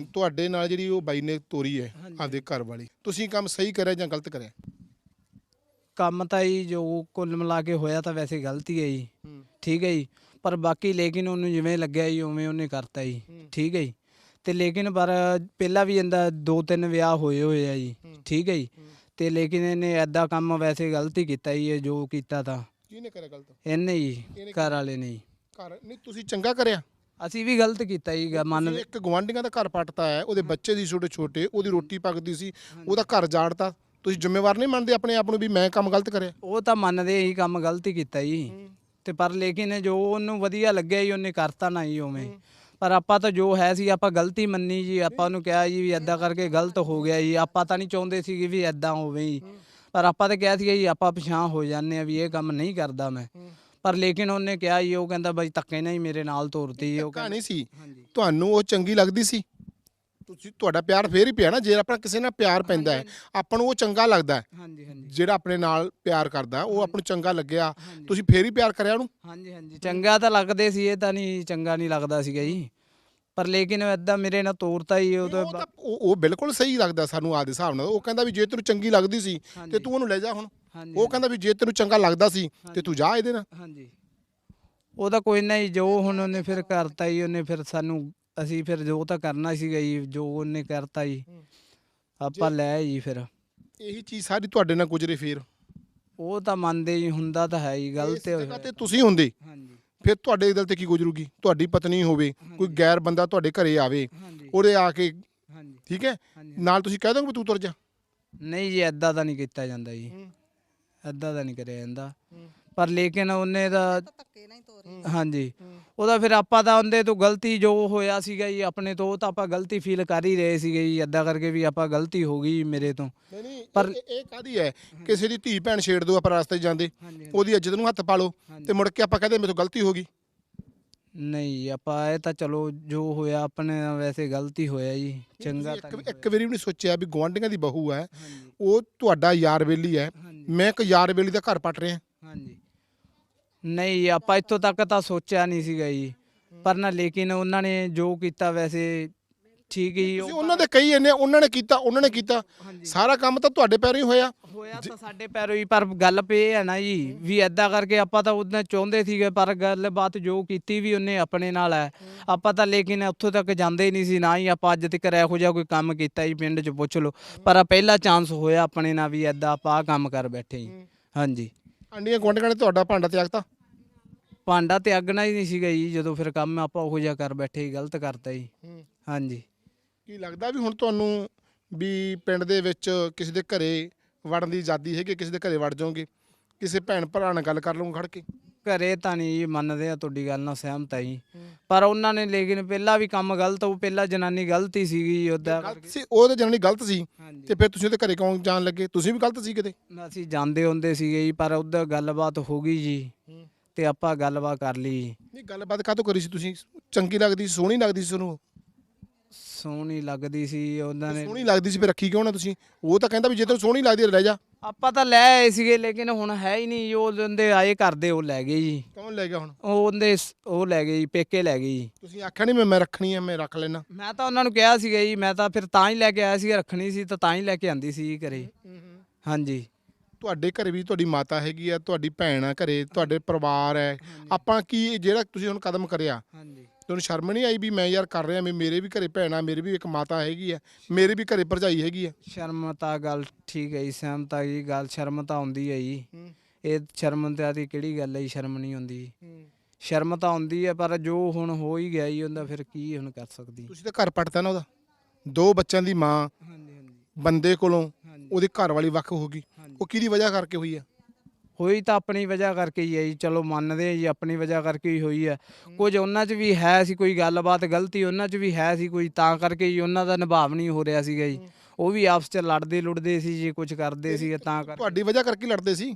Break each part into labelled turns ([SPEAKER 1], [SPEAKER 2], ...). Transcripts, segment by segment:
[SPEAKER 1] ਤੁਹਾਡੇ ਨਾਲ ਜਿਹੜੀ ਉਹ ਬਾਈ ਨੇ ਤੋਰੀ ਹੈ ਆਪਦੇ ਘਰ ਵਾਲੀ। ਤੁਸੀਂ ਕੰਮ ਸਹੀ ਕਰਿਆ ਜਾਂ ਗਲਤ ਕਰਿਆ?
[SPEAKER 2] ਕੰਮ ਤਾਂ ਜੀ ਜੋ ਕੁੱਲ ਮਿਲਾ ਕੇ ਹੋਇਆ ਤਾਂ ਵੈਸੇ ਗਲਤੀ ਹੈ ਜੀ। ਠੀਕ ਹੈ ਜੀ। ਪਰ ਬਾਕੀ ਲੇਕਿਨ ਉਹਨੂੰ ਜਿਵੇਂ ਲੱਗਿਆ ਜੀ ਉਵੇਂ ਉਹਨੇ ਕਰਤਾ ਜੀ। ਠੀਕ ਹੈ ਜੀ। ਤੇ ਲੇਕਿਨ ਪਰ ਪਹਿਲਾਂ ਵੀ ਇਹਦਾ ਦੋ ਤਿੰਨ ਵਿਆਹ ਹੋਏ ਹੋਏ ਆ ਜੀ। ਠੀਕ ਹੈ ਜੀ। ਤੇ ਲੇਕਿਨ ਇਹਨੇ ਐਦਾਂ ਕੰਮ ਵੈਸੇ ਗਲਤੀ ਕੀਤਾ ਜੀ ਇਹ ਜੋ ਕੀਤਾ ਤਾਂ।
[SPEAKER 1] ਕਿਹਨੇ ਕਰਿਆ ਗਲਤ?
[SPEAKER 2] ਇਹਨੇ ਜੀ ਘਰ ਵਾਲੇ ਨੇ ਜੀ।
[SPEAKER 1] ਘਰ ਨਹੀਂ ਤੁਸੀਂ ਚੰਗਾ ਕਰਿਆ?
[SPEAKER 2] ਅਸੀਂ ਵੀ ਗਲਤ ਕੀਤਾ ਜੀ ਗ- ਮੰਨ
[SPEAKER 1] ਇੱਕ ਗਵਾਂਢੀਆਂ ਦਾ ਘਰ ਪੱਟਤਾ ਹੈ ਉਹਦੇ ਬੱਚੇ ਦੀ ਛੋਟੇ ਛੋਟੇ ਉਹਦੀ ਰੋਟੀ ਪੱਕਦੀ ਸੀ ਉਹਦਾ ਘਰ ਜਾੜਤਾ। ਤੁਸੀਂ ਜ਼ਿੰਮੇਵਾਰ ਨਹੀਂ ਮੰਨਦੇ ਆਪਣੇ ਆਪ ਨੂੰ ਵੀ ਮੈਂ ਕੰਮ ਗਲਤ ਕਰਿਆ?
[SPEAKER 2] ਉਹ ਤਾਂ ਮੰਨਦੇ ਹੀ ਕੰਮ ਗਲਤੀ ਕੀਤਾ ਜੀ। ਤੇ ਪਰ ਲੇਕਿਨ ਜੋ ਉਹਨੂੰ ਵਧੀਆ ਲੱਗਿਆ ਜੀ ਉਹਨੇ ਕਰਤਾ ਨਾ ਜੀ ਉਵੇਂ। ਪਰ ਆਪਾਂ ਤਾਂ ਜੋ ਹੈ ਸੀ ਆਪਾਂ ਗਲਤੀ ਮੰਨੀ ਜੀ। ਆਪਾਂ ਉਹਨੂੰ ਕਿਹਾ ਜੀ ਵੀ ਐਦਾਂ ਕਰਕੇ ਗਲਤ ਹੋ ਗਿਆ ਜੀ। ਆਪਾਂ ਤਾਂ ਨਹੀਂ ਚਾਹੁੰਦੇ ਸੀਗੇ ਵੀ ਐਦਾਂ ਹੋਵੇ ਜੀ। ਪਰ ਆਪਾਂ ਤਾਂ ਕਿਹਾ ਸੀਗਾ ਜੀ ਆਪਾਂ ਪਛਾਣ ਹੋ ਜਾਂਦੇ ਆ ਵੀ ਇਹ ਕੰਮ ਨਹੀਂ ਕਰਦਾ ਮੈਂ। ਪਰ ਲੇਕਿਨ ਉਹਨੇ ਕਿਹਾ ਜੀ ਉਹ ਕਹਿੰਦਾ ਬਾਈ ਧੱਕੇ ਨਾਲ ਹੀ ਮੇਰੇ ਨਾਲ ਤੋਰਤੀ ਜੀ ਉਹ ਕਹਿੰਦਾ
[SPEAKER 1] ਕਹਾਣੀ ਸੀ।
[SPEAKER 2] ਹਾਂਜੀ।
[SPEAKER 1] ਤੁਹਾਨੂੰ ਉਹ ਚੰਗੀ ਲੱਗਦੀ ਸੀ? ਤੁਸੀਂ ਤੁਹਾਡਾ ਪਿਆਰ ਫੇਰ ਹੀ ਪਿਆ ਨਾ ਜੇ ਆਪਣਾ ਕਿਸੇ ਨਾਲ ਪਿਆਰ ਪੈਂਦਾ ਹੈ ਆਪਾਂ ਨੂੰ ਉਹ ਚੰਗਾ ਲੱਗਦਾ ਹੈ।
[SPEAKER 2] ਹਾਂਜੀ ਹਾਂਜੀ।
[SPEAKER 1] ਜਿਹੜਾ ਆਪਣੇ ਨਾਲ ਪਿਆਰ ਕਰਦਾ ਉਹ ਆਪਾਂ ਨੂੰ ਚੰਗਾ ਲੱਗਿਆ
[SPEAKER 2] ਹਾਂਜੀ।
[SPEAKER 1] ਤੁਸੀਂ ਫੇਰ ਹੀ ਪਿਆਰ ਕਰਿਆ ਉਹਨੂੰ?
[SPEAKER 2] ਹਾਂਜੀ ਹਾਂਜੀ। ਚੰਗਾ ਤਾਂ ਲੱਗਦੇ ਸੀ ਇਹ ਤਾਂ ਨਹੀਂ ਚੰਗਾ ਨਹੀਂ ਲੱਗਦਾ ਸੀਗਾ ਜੀ। ਪਰ ਲੇਕਿਨ ਐਦਾਂ ਮੇਰੇ ਨਾਲ ਤੋਰਤਾ ਹੀ ਉਹ ਤਾਂ
[SPEAKER 1] ਉਹ ਤਾਂ ਉਹ ਉਹ ਬਿਲਕੁਲ ਸਹੀ ਲੱਗਦਾ ਸਾਨੂੰ ਆਦੇ ਹਿਸਾਬ ਨਾਲ। ਉਹ ਕਹਿੰਦਾ ਵੀ ਜੇ ਤੈਨੂੰ ਚੰਗੀ ਲੱਗਦੀ ਸੀ ਤੇ
[SPEAKER 2] ਹਾਂਜੀ।
[SPEAKER 1] ਤੂੰ ਉਹਨੂੰ ਲੈ ਜਾ ਹੁਣ।
[SPEAKER 2] ਹਾਂਜੀ
[SPEAKER 1] ਉਹ ਕਹਿੰਦਾ ਵੀ ਜੇ ਤੈਨੂੰ ਚੰਗਾ ਲੱਗਦਾ ਸੀ ਤੇ ਤੂੰ ਜਾ ਇਹਦੇ ਨਾਲ।
[SPEAKER 2] ਹਾਂਜੀ। ਉਹਦਾ ਕੋਈ ਨਹੀਂ ਜੋ ਹੁਣ ਉਹਨੇ ਫਿਰ ਕਰਤਾ ਹੀ ਉਹਨੇ ਫਿਰ ਸਾਨੂੰ ਅਸੀਂ ਫਿਰ ਜੋ ਤਾਂ ਕਰਨਾ ਸੀਗਾ ਜੀ ਜੋ ਉਹਨੇ ਕਰਤਾ ਜੀ। ਆਪਾਂ ਲੈ ਜੀ ਫਿਰ।
[SPEAKER 1] ਇਹੀ ਚੀਜ਼ ਸਾਰੀ ਤੁਹਾਡੇ ਨਾਲ ਗੁਜ਼ਰੇ ਫੇਰ?
[SPEAKER 2] ਉਹ ਤਾਂ ਮੰਨਦੇ ਜੀ ਹੁੰਦਾ ਤਾਂ ਹੈ ਹੀ ਗਲਤ
[SPEAKER 1] ਇਸ ਜਗ੍ਹਾ ਤੇ ਤੁਸੀਂ ਹੁੰਦੇ।
[SPEAKER 2] ਹਾਂਜੀ।
[SPEAKER 1] ਫਿਰ ਤੁਹਾਡੇ ਦਿਲ ਤੇ ਕੀ ਗੁਜ਼ਰੂਗੀ? ਤੁਹਾਡੀ ਪਤਨੀ ਹੋਵੇ ਕੋਈ ਗੈਰ ਬੰਦਾ ਤੁਹਾਡੇ ਘਰੇ ਆਵੇ
[SPEAKER 2] ਹਾਂਜੀ।
[SPEAKER 1] ਉਹਦੇ ਆ ਕੇ
[SPEAKER 2] ਹਾਂਜੀ।
[SPEAKER 1] ਠੀਕ ਹੈ?
[SPEAKER 2] ਹਾਂਜੀ
[SPEAKER 1] ਨਾਲ ਤੁਸੀਂ ਕਹਿ ਦੋਗੇ ਵੀ ਤੂੰ ਤੁਰ ਜਾ।
[SPEAKER 2] ਨਹੀਂ ਜੀ ਐਦਾਂ ਤਾਂ ਨਹੀਂ ਕੀਤਾ ਜਾਂਦਾ ਜੀ। ਐਦਾਂ ਤਾਂ ਨਹੀਂ ਕਰਿਆ ਜਾਂਦਾ। ਪਰ ਲੇਕਿਨ ਉਹਨੇ ਤਾਂ ਹਾਂਜੀ। ਉਹਦਾ ਫਿਰ ਆਪਾਂ ਤਾਂ ਉਹਦੇ ਤੋਂ ਗਲਤੀ ਜੋ ਹੋਇਆ ਸੀਗਾ ਜੀ ਆਪਣੇ ਤੋਂ ਉਹ ਤਾਂ ਆਪਾਂ ਗਲਤੀ ਫੀਲ ਕਰ ਹੀ ਰਹੇ ਸੀਗੇ ਜੀ ਐਦਾਂ ਕਰਕੇ ਵੀ ਆਪਾਂ ਗਲਤੀ ਹੋ ਗਈ ਮੇਰੇ ਤੋਂ।
[SPEAKER 1] ਨਹੀਂ ਨਹੀਂ
[SPEAKER 2] ਪਰ-
[SPEAKER 1] ਇਹ- ਕਾਦੀ ਹੈ? ਕਿਸੇ ਦੀ ਧੀ ਭੈਣ ਛੇੜ ਦੋ ਆਪਾਂ ਰਸਤੇ 'ਚ ਜਾਂਦੇ ਉਹਦੀ ਇੱਜ਼ਤ ਨੂੰ ਹੱਥ ਪਾ ਲਓ ਤੇ ਮੁੜ ਕੇ ਆਪਾਂ ਕਹਦੇ ਮੇਰੇ ਤੋਂ ਗਲਤੀ ਹੋ ਗਈ।
[SPEAKER 2] ਨਹੀਂ ਆਪਾਂ ਇਹ ਤਾਂ ਚਲੋ ਜੋ ਹੋਇਆ ਆਪਣੇ ਨਾਲ ਵੈਸੇ ਗਲਤੀ ਹੋਇਆ ਜੀ ਚੰਗਾ ਤਾਂ
[SPEAKER 1] ਇੱਕ ਵਾਰੀ ਵੀ ਨਹੀਂ ਸੋਚਿਆ ਵੀ ਗਵਾਂਢੀਆਂ ਦੀ ਬਹੂ ਹੈ ਉਹ ਤੁਹਾਡਾ ਯਾਰ ਬੇਲੀ ਹੈ ਮੈਂ ਇੱਕ ਯਾਰ ਬੇਲੀ ਦਾ ਘਰ ਪੱਟ ਰਿਹਾ।
[SPEAKER 2] ਹਾਂਜੀ। ਨਹੀਂ ਆਪਾਂ ਇੱਥੋਂ ਤੱਕ ਤਾਂ ਸੋਚਿਆ ਨਹੀਂ ਸੀਗਾ ਜੀ। ਪਰ ਨਾ ਲੇਕਿਨ ਉਹਨਾਂ ਨੇ ਜੋ ਕੀਤਾ ਵੈਸੇ ਠੀਕ ਹੀ
[SPEAKER 1] ਤੁਸੀਂ
[SPEAKER 2] ਉਹ
[SPEAKER 1] ਉਹਨਾਂ ਦੇ ਕਈ ਇੰਨੇ ਉਹਨਾਂ ਨੇ ਕੀਤਾ ਉਹਨਾਂ ਨੇ ਕੀਤਾ। ਸਾਰਾ ਕੰਮ ਤਾਂ ਤੁਹਾਡੇ ਪੈਰੋਂ ਹੀ ਹੋਇਆ।
[SPEAKER 2] ਹੋਇਆ ਤਾਂ ਸਾਡੇ ਪੈਰੋਂ ਹੀ ਪਰ ਗੱਲ ਪੇ ਹੈ ਨਾ ਜੀ ਵੀ ਐਦਾਂ ਕਰਕੇ ਆਪਾਂ ਤਾਂ ਉਹਦਾਂ ਚਾਹੁੰਦੇ ਸੀਗੇ ਪਰ ਗੱਲਬਾਤ ਜੋ ਕੀਤੀ ਵੀ ਉਹਨੇ ਆਪਣੇ ਨਾਲ ਹੈ। ਆਪਾਂ ਤਾਂ ਲੇਕਿਨ ਉੱਥੋਂ ਤੱਕ ਜਾਂਦੇ ਹੀ ਨਹੀਂ ਸੀ ਨਾ ਹੀ ਆਪਾਂ ਅੱਜ ਤੱਕ ਇਹੋ ਜਿਹਾ ਕੋਈ ਕੰਮ ਕੀਤਾ ਜੀ ਪਿੰਡ 'ਚ ਪੁੱਛ ਲਓ। ਪਰ ਆਹ ਪਹਿਲਾ ਚਾਂਸ ਹੋਇਆ ਆਪਣੇ ਨਾਲ ਵੀ ਐਦਾਂ ਆਪਾਂ ਆਹ ਕੰਮ ਕਰ ਬੈਠੇ ਜੀ। ਹਾਂਜੀ।
[SPEAKER 1] ਆਂਡੀਆਂ ਗੁਆਂਢੀਆਂ ਨੇ ਤੁਹਾਡਾ ਭਾਂਡਾ ਤਿਆਗਤਾ
[SPEAKER 2] ਭਾਂਡਾ ਤੇ ਅੱਗਣਾ ਹੀ ਨਹੀਂ ਸੀਗਾ ਜੀ ਜਦੋਂ ਫਿਰ ਕੰਮ ਆਪਾਂ ਉਹੋ ਜਿਹਾ ਕਰ ਬੈਠੇ ਜੀ ਗਲਤ ਕਰਤਾ ਜੀ। ਹਾਂਜੀ।
[SPEAKER 1] ਕੀ ਲੱਗਦਾ ਵੀ ਹੁਣ ਤੁਹਾਨੂੰ ਵੀ ਪਿੰਡ ਦੇ ਵਿੱਚ ਕਿਸੇ ਦੇ ਘਰੇ ਵੜਨ ਦੀ ਆਜ਼ਾਦੀ ਹੈਗੀ ਕਿਸੇ ਦੇ ਘਰੇ ਵੜ ਜਾਓਗੇ? ਕਿਸੇ ਭੈਣ ਭਰਾ ਨਾਲ ਗੱਲ ਕਰ ਲਵਾਂਗੇ ਖੜ ਕੇ।
[SPEAKER 2] ਘਰੇ ਤਾਂ ਨਹੀਂ ਜੀ ਮੰਨਦੇ ਆ ਤੁਹਾਡੀ ਗੱਲ ਨਾਲ ਸਹਿਮਤ ਆ ਜੀ। ਪਰ ਉਹਨਾਂ ਨੇ ਲੇਕਿਨ ਪਹਿਲਾਂ ਵੀ ਕੰਮ ਗਲਤ ਉਹ ਪਹਿਲਾਂ ਜਨਾਨੀ ਗਲਤੀ ਸੀਗੀ ਉਹਦਾ
[SPEAKER 1] ਗਲਤ ਸੀ ਉਹ ਤਾਂ ਜਨਾਨੀ ਗਲਤ ਸੀ।
[SPEAKER 2] ਹਾਂਜੀ।
[SPEAKER 1] ਤੇ ਫਿਰ ਤੁਸੀਂ ਉਹਦੇ ਘਰੇ ਕਿਉਂ ਜਾਣ ਲੱਗੇ? ਤੁਸੀਂ ਵੀ ਗਲਤ ਸੀ ਕਿਤੇ?
[SPEAKER 2] ਅਸੀਂ ਜਾਂਦੇ ਹੁੰਦੇ ਸੀਗੇ ਜੀ ਪਰ ਉਹਦਾ ਗੱਲਬਾਤ ਹੋ ਗਈ ਜੀ। ਤੇ ਆਪਾਂ ਗੱਲਬਾਤ ਕਰ ਲਈ ਜੀ।
[SPEAKER 1] ਨਹੀਂ ਗੱਲਬਾਤ ਕਾਹਤੋਂ ਕਰੀ ਸੀ ਤੁਸੀਂ? ਚੰਗੀ ਲੱਗਦੀ ਸੀ ਸੋਹਣੀ ਲੱਗਦੀ ਸੀ ਤੁਹਾਨੂੰ
[SPEAKER 2] ਸੋਹਣੀ ਲੱਗਦੀ ਸੀ ਉਹਨਾਂ ਨੇ
[SPEAKER 1] ਸੋਹਣੀ ਲੱਗਦੀ ਸੀ ਫਿਰ ਰੱਖੀ ਕਿਉਂ ਨਾ ਤੁਸੀਂ? ਉਹ ਤਾਂ ਕਹਿੰਦਾ ਵੀ ਜੇ ਤੈਨੂੰ ਸੋਹਣੀ ਲੱਗਦੀ ਹੈ ਲੈ ਜਾ।
[SPEAKER 2] ਆਪਾਂ ਤਾਂ ਲੈ ਆਏ ਸੀਗੇ ਲੇਕਿਨ ਹੁਣ ਹੈ ਹੀ ਨਹੀਂ ਉਹ ਉਹਦੇ ਆਏ ਕਰਦੇ ਉਹ ਲੈ ਗਏ ਜੀ।
[SPEAKER 1] ਕੌਣ ਲੈ ਗਿਆ ਹੁਣ?
[SPEAKER 2] ਉਹ ਉਹਦੇ ਉਹ ਲੈ ਗਏ ਜੀ ਪੇਕੇ ਲੈ ਗਏ ਜੀ।
[SPEAKER 1] ਤੁਸੀਂ ਆਖਿਆ ਨਹੀਂ ਮੈਂ ਮੈਂ ਰੱਖਣੀ ਹੈ ਮੈਂ ਰੱਖ ਲੈਣਾ
[SPEAKER 2] ਮੈਂ ਤਾਂ ਉਹਨਾਂ ਨੂੰ ਕਿਹਾ ਸੀਗਾ ਜੀ ਮੈਂ ਤਾਂ ਫਿਰ ਤਾਂ ਹੀ ਲੈ ਕੇ ਆਇਆ ਸੀ ਰੱਖਣੀ ਸੀ ਤਾਂ ਤਾਂ ਹੀ ਲੈ ਕੇ ਆਂਦੀ ਸੀ ਘਰੇ। ਹਾਂਜੀ।
[SPEAKER 1] ਤੁਹਾਡੇ ਘਰੇ ਵੀ ਤੁਹਾਡੀ ਮਾਤਾ ਹੈਗੀ ਆ ਤੁਹਾਡੀ ਭੈਣ ਆ ਘਰੇ ਤੁਹਾਡੇ ਪਰਿਵਾਰ ਹੈ। ਆਪਾਂ ਕੀ ਜਿਹੜਾ ਤੁਸੀਂ ਹੁਣ ਕਦਮ ਕਰਿਆ
[SPEAKER 2] ਹਾਂਜੀ।
[SPEAKER 1] ਤੁਹਾਨੂੰ ਸ਼ਰਮ ਨਹੀਂ ਆਈ ਵੀ ਮੈਂ ਯਾਰ ਕਰ ਰਿਹਾ ਵੀ ਮੇਰੇ ਵੀ ਘਰੇ ਭੈਣ ਮੇਰੀ ਵੀ ਇੱਕ ਮਾਤਾ ਹੈਗੀ ਆ ਮੇਰੇ ਵੀ ਘਰੇ ਭਰਜਾਈ ਹੈਗੀ ਆ।
[SPEAKER 2] ਸ਼ਰਮ ਤਾਂ ਗੱਲ ਠੀਕ ਹੈ ਜੀ ਸਹਿਮਤ ਜੀ ਗੱਲ ਸ਼ਰਮ ਤਾਂ ਆਉਂਦੀ ਹੈ ਜੀ। ਇਹ ਸ਼ਰਮ ਤੇ ਆਦੀ ਕਿਹੜੀ ਗੱਲ ਹੈ ਜੀ ਸ਼ਰਮ ਨਹੀਂ ਆਉਂਦੀ ਸ਼ਰਮ ਤਾਂ ਆਉਂਦੀ ਹੈ ਪਰ ਜੋ ਹੁਣ ਹੋ ਹੀ ਗਿਆ ਜੀ ਉਹਦਾ ਫਿਰ ਕੀ ਹੁਣ ਕਰ ਸਕਦੀ?
[SPEAKER 1] ਤੁਸੀਂ ਤਾਂ ਘਰ ਪਟਤਾ ਨਾ ਉਹਦਾ। ਦੋ ਬੱਚਿਆਂ ਦੀ ਮਾਂ
[SPEAKER 2] ਹਾਂਜੀ ਹਾਂਜੀ।
[SPEAKER 1] ਬੰਦੇ ਕੋਲੋਂ ਉਹਦੀ ਘਰ ਵਾਲੀ ਵੱਖ ਹੋ ਗਈ। ਉਹ ਕਿਹਦੀ ਵਜ੍ਹਾ ਕਰਕੇ ਹੋਈ ਆ?
[SPEAKER 2] ਹੋਈ ਤਾਂ ਆਪਣੀ ਵਜ੍ਹਾ ਕਰਕੇ ਹੀ ਹੈ ਜੀ ਚਲੋ ਮੰਨਦੇ ਆ ਜੀ ਆਪਣੀ ਵਜ੍ਹਾ ਕਰਕੇ ਹੀ ਹੋਈ ਹੈ। ਕੁਝ ਉਹਨਾਂ 'ਚ ਵੀ ਹੈ ਸੀ ਕੋਈ ਗੱਲਬਾਤ ਗਲਤੀ ਉਹਨਾਂ 'ਚ ਵੀ ਹੈ ਸੀ ਕੋਈ ਤਾਂ ਕਰਕੇ ਹੀ ਉਹਨਾਂ ਦਾ ਨਿਭਾਵ ਨਹੀਂ ਹੋ ਰਿਹਾ ਸੀਗਾ ਜੀ। ਉਹ ਵੀ ਆਪਸ 'ਚ ਲੜਦੇ ਲੁੜਦੇ ਸੀ ਜੀ ਕੁਝ ਕਰਦੇ ਸੀ ਤਾਂ ਕਰਕੇ।
[SPEAKER 1] ਤੁਹਾਡੀ ਵਜ੍ਹਾ ਕਰਕੇ ਹੀ ਲੜਦੇ ਸੀ?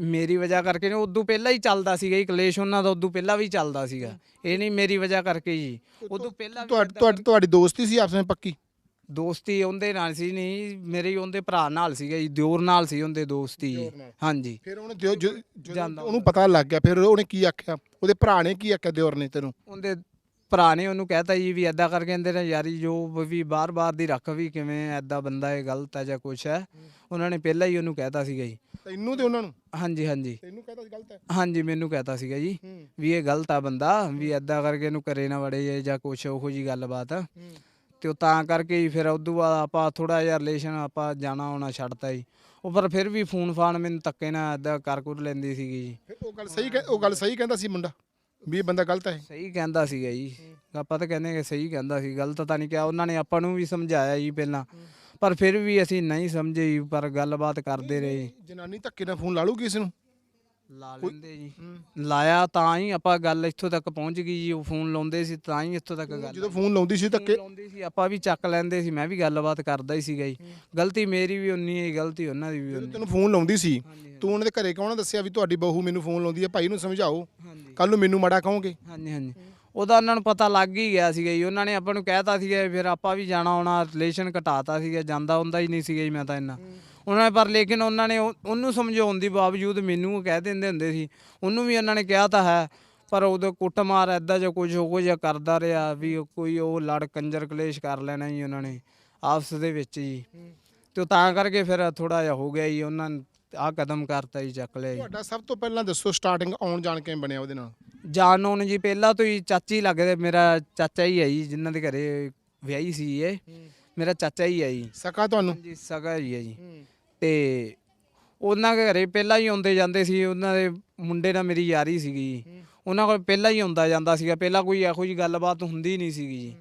[SPEAKER 2] ਮੇਰੀ ਵਜ੍ਹਾ ਕਰਕੇ ਨੇ ਉਦੋਂ ਪਹਿਲਾਂ ਹੀ ਚੱਲਦਾ ਸੀਗਾ ਜੀ ਕਲੇਸ਼ ਉਹਨਾਂ ਦਾ ਉਦੋਂ ਪਹਿਲਾਂ ਵੀ ਚੱਲਦਾ ਸੀਗਾ। ਇਹ ਨਹੀਂ ਮੇਰੀ ਵਜ੍ਹਾ ਕਰਕੇ ਜੀ। ਉਦੋਂ ਪਹਿਲਾਂ ਵੀ
[SPEAKER 1] ਤੁਹਾਡੀ ਤੁਹਾਡੀ ਦੋਸਤੀ ਸੀ ਆਪਸ ਵਿੱਚ ਪੱਕੀ?
[SPEAKER 2] ਦੋਸਤੀ ਉਹਦੇ ਨਾਲ ਸੀ ਨਹੀਂ ਮੇਰੇ ਉਹਦੇ ਭਰਾ ਨਾਲ ਸੀਗਾ ਜੀ ਦਿਓਰ ਨਾਲ ਸੀ ਉਹਦੇ ਦੋਸਤੀ ਜੀ।
[SPEAKER 1] ਦਿਓਰ ਨਾਲ।
[SPEAKER 2] ਹਾਂਜੀ।
[SPEAKER 1] ਫਿਰ ਉਹਨੇ ਦਿਓ- ਜ- ਜਦੋਂ
[SPEAKER 2] ਜਾਂਦਾ
[SPEAKER 1] ਉਹਨੂੰ ਪਤਾ ਲੱਗ ਗਿਆ ਫਿਰ ਉਹਨੇ ਕੀ ਆਖਿਆ? ਉਹਦੇ ਭਰਾ ਨੇ ਕੀ ਆਖਿਆ ਦਿਓਰ ਨੇ ਤੈਨੂੰ?
[SPEAKER 2] ਉਹਦੇ ਭਰਾ ਨੇ ਉਹਨੂੰ ਕਹਿਤਾ ਜੀ ਵੀ ਐਦਾਂ ਕਰਕੇ ਕਹਿੰਦੇ ਨੇ ਯਾਰੀ ਜੋ ਵੀ ਬਾਰ-ਬਾਰ ਦੀ ਰੱਖ ਵੀ ਕਿਵੇਂ ਐਦਾਂ ਬੰਦਾ ਇਹ ਗਲਤ ਹੈ ਜਾਂ ਕੁਛ ਹੈ। ਉਹਨਾਂ ਨੇ ਪਹਿਲਾਂ ਹੀ ਉਹਨੂੰ ਕਹਿਤਾ ਸੀਗਾ ਜੀ।
[SPEAKER 1] ਤੈਨੂੰ ਤੇ ਉਹਨਾਂ ਨੂੰ?
[SPEAKER 2] ਹਾਂਜੀ ਹਾਂਜੀ।
[SPEAKER 1] ਤੈਨੂੰ ਕਹਤਾ ਸੀ ਗਲਤ ਹੈ?
[SPEAKER 2] ਹਾਂਜੀ ਮੈਨੂੰ ਕਹਿਤਾ ਸੀਗਾ ਜੀ
[SPEAKER 1] ਹੂੰ।
[SPEAKER 2] ਵੀ ਇਹ ਗਲਤ ਆ ਬੰਦਾ ਵੀ ਐਦਾਂ ਕਰਕੇ ਇਹਨੂੰ ਘਰੇ ਨਾ ਵੜੇ ਜਾਂ ਕੁਛ ਉਹੋ ਜੀ ਗੱਲਬਾਤ।
[SPEAKER 1] ਹੂੰ।
[SPEAKER 2] ਤੇ ਉਹ ਤਾਂ ਕਰਕੇ ਹੀ ਫਿਰ ਉਦੋਂ ਬਾਅਦ ਆਪਾਂ ਥੋੜਾ ਜਿਹਾ ਰਿਲੇਸ਼ਨ ਆਪਾਂ ਜਾਣਾ ਆਉਣਾ ਛੱਡਤਾ ਜੀ। ਉਹ ਪਰ ਫਿਰ ਵੀ ਫੋਨ ਫਾਨ ਮੈਨੂੰ ਧੱਕੇ ਨਾਲ ਐਦਾਂ ਕਰ ਕੁਰ ਲੈਂਦੀ ਸੀਗੀ ਜੀ।
[SPEAKER 1] ਫਿਰ ਉਹ ਗੱਲ ਸਹੀ ਕਹਿ- ਉਹ ਗੱਲ ਸਹੀ ਕਹਿੰਦਾ ਸੀ ਮੁੰਡਾ? ਵੀ ਇਹ ਬੰਦਾ ਗਲਤ ਹੈ
[SPEAKER 2] ਸਹੀ ਕਹਿੰਦਾ ਸੀਗਾ ਜੀ। ਆਪਾਂ ਤਾਂ ਕਹਿੰਦੇ ਕਿ ਸਹੀ ਕਹਿੰਦਾ ਸੀ ਗਲਤ ਤਾਂ ਨਹੀਂ ਕਿਹਾ। ਉਹਨਾਂ ਨੇ ਆਪਾਂ ਨੂੰ ਵੀ ਸਮਝਾਇਆ ਜੀ ਪਹਿਲਾਂ। ਪਰ ਫਿਰ ਵੀ ਅਸੀਂ ਨਹੀਂ ਸਮਝੇ ਜੀ ਪਰ ਗੱਲਬਾਤ ਕਰਦੇ ਰਹੇ। ਜੀ।
[SPEAKER 1] ਜਨਾਨੀ ਧੱਕੇ ਨਾਲ ਫੋਨ ਲਾ ਲੂ ਕਿਸੇ ਨੂੰ?
[SPEAKER 2] ਲਾ ਲੈਂਦੇ ਜੀ। ਲਾਇਆ ਤਾਂ ਹੀ ਆਪਾਂ ਗੱਲ ਇੱਥੋਂ ਤੱਕ ਪਹੁੰਚ ਗਈ ਜੀ ਉਹ ਫੋਨ ਲਾਉਂਦੇ ਸੀ ਤਾਂ ਹੀ ਇੱਥੋਂ ਤੱਕ ਗੱਲ।
[SPEAKER 1] ਜਦੋਂ ਫੋਨ ਲਾਉਂਦੀ ਸੀ ਧੱਕੇ।
[SPEAKER 2] ਲਾਉਂਦੀ ਸੀ ਆਪਾਂ ਵੀ ਚੱਕ ਲੈਂਦੇ ਸੀ ਮੈਂ ਵੀ ਗੱਲਬਾਤ ਕਰਦਾ ਹੀ ਸੀਗਾ ਜੀ। ਗਲਤੀ ਮੇਰੀ ਵੀ ਉਨੀ ਹੈ ਗਲਤੀ ਉਹਨਾਂ ਦੀ ਵੀ ਉਨੀ
[SPEAKER 1] ਤੈਨੂੰ ਫੋਨ ਲਾਉਂਦੀ ਸੀ ਤੂੰ ਉਹਨਾਂ ਦੇ ਘਰੇ ਕੌਣ ਦੱਸਿਆ ਵੀ ਤੁਹਾਡੀ ਬਹੂ ਮੈਨੂੰ ਫੋਨ ਲਾਉਂਦੀ ਹੈ ਭਾਈ ਨੂੰ ਸਮਝਾਓ। ਕੱਲ ਨੂੰ ਮੈਨੂੰ ਮਾੜਾ ਕਹੋਗੇ।
[SPEAKER 2] ਹਾਂਜੀ ਹਾਂਜੀ। ਉਹਦਾ ਉਹਨਾਂ ਨੂੰ ਪਤਾ ਲੱਗ ਹੀ ਗਿਆ ਸੀਗਾ ਜੀ। ਉਹਨਾਂ ਨੇ ਆਪਾਂ ਨੂੰ ਕਹਿਤਾ ਸੀਗਾ ਫਿਰ ਆਪਾਂ ਵੀ ਜਾਣਾ ਆਉਣਾ ਰਿਲੇਸ਼ਨ ਘਟਾਤਾ ਸੀਗਾ ਜਾਂਦਾ ਹੁੰਦਾ ਹੀ ਨਹੀਂ ਸੀਗਾ ਜੀ ਮੈਂ ਤਾਂ ਇੰਨਾ। ਉਹਨਾਂ ਨੇ ਪਰ ਲੇਕਿਨ ਉਹਨਾਂ ਨੇ ਉਹ- ਉਹਨੂੰ ਸਮਝਾਉਣ ਦੀ ਬਾਵਜੂਦ ਮੈਨੂੰ ਉਹ ਕਹਿ ਦਿੰਦੇ ਹੁੰਦੇ ਸੀ। ਉਹਨੂੰ ਵੀ ਉਹਨਾਂ ਨੇ ਕਿਹਾ ਤਾਂ ਹੈ ਪਰ ਉਦੋਂ ਕੁੱਟਮਾਰ ਐਦਾਂ ਜਾਂ ਕੁਝ ਹੋ ਜਿਹਾ ਕਰਦਾ ਰਿਹਾ ਵੀ ਉਹ ਕੋਈ ਉਹ ਲੜ ਕੰਜਰ ਕਲੇਸ਼ ਕਰ ਲੈਣਾ ਜੀ ਉਹਨਾਂ ਨੇ ਆਪਸ ਦੇ ਵਿੱਚ ਜੀ। ਤੇ ਉਹ ਤਾਂ ਕਰਕੇ ਫਿਰ ਥੋੜਾ ਜਿਹਾ ਹੋ ਗਿਆ ਜੀ। ਉਹਨਾਂ ਆਹ ਕਦਮ ਕਰਤਾ ਜੀ ਚੱਕ ਲਿਆ ਜੀ।
[SPEAKER 1] ਤੁਹਾਡਾ ਸਭ ਤੋਂ ਪਹਿਲਾਂ ਦੱਸੋ ਸਟਾਰਟਿੰਗ ਆਉਣ ਜਾਣ ਕਿਵੇਂ ਬਣਿਆ ਉਹਦੇ ਨਾਲ?
[SPEAKER 2] ਜਾਣ ਨੂੰ ਜੀ ਪਹਿਲਾਂ ਤੋਂ ਹੀ ਚਾਚੀ ਲੱਗਦੇ ਮੇਰਾ ਚਾਚਾ ਹੀ ਹੈ ਜੀ ਜਿਨ੍ਹਾਂ ਦੇ ਘਰੇ ਵਿਆਹੀ ਸੀ ਇਹ। ਮੇਰਾ ਚਾਚਾ ਹੀ ਹੈ ਜੀ।
[SPEAKER 1] ਸਕਾ ਤੁਹਾਨੂੰ?
[SPEAKER 2] ਜੀ ਸਗਾ ਹੀ ਹੈ ਜੀ। ਤੇ ਉਹਨਾਂ ਦੇ ਘਰੇ ਪਹਿਲਾਂ ਹੀ ਆਉਂਦੇ ਜਾਂਦੇ ਸੀ ਉਹਨਾਂ ਦੇ ਮੁੰਡੇ ਨਾਲ ਮੇਰੀ ਯਾਰੀ ਸੀਗੀ ਜੀ। ਉਹਨਾਂ ਕੋਲ ਪਹਿਲਾਂ ਹੀ ਆਉਂਦਾ ਜਾਂਦਾ ਸੀਗਾ ਪਹਿਲਾਂ ਕੋਈ ਇਹੋ ਜੀ ਗੱਲਬਾਤ ਹੁੰਦੀ ਨਹੀਂ ਸੀਗੀ ਜੀ।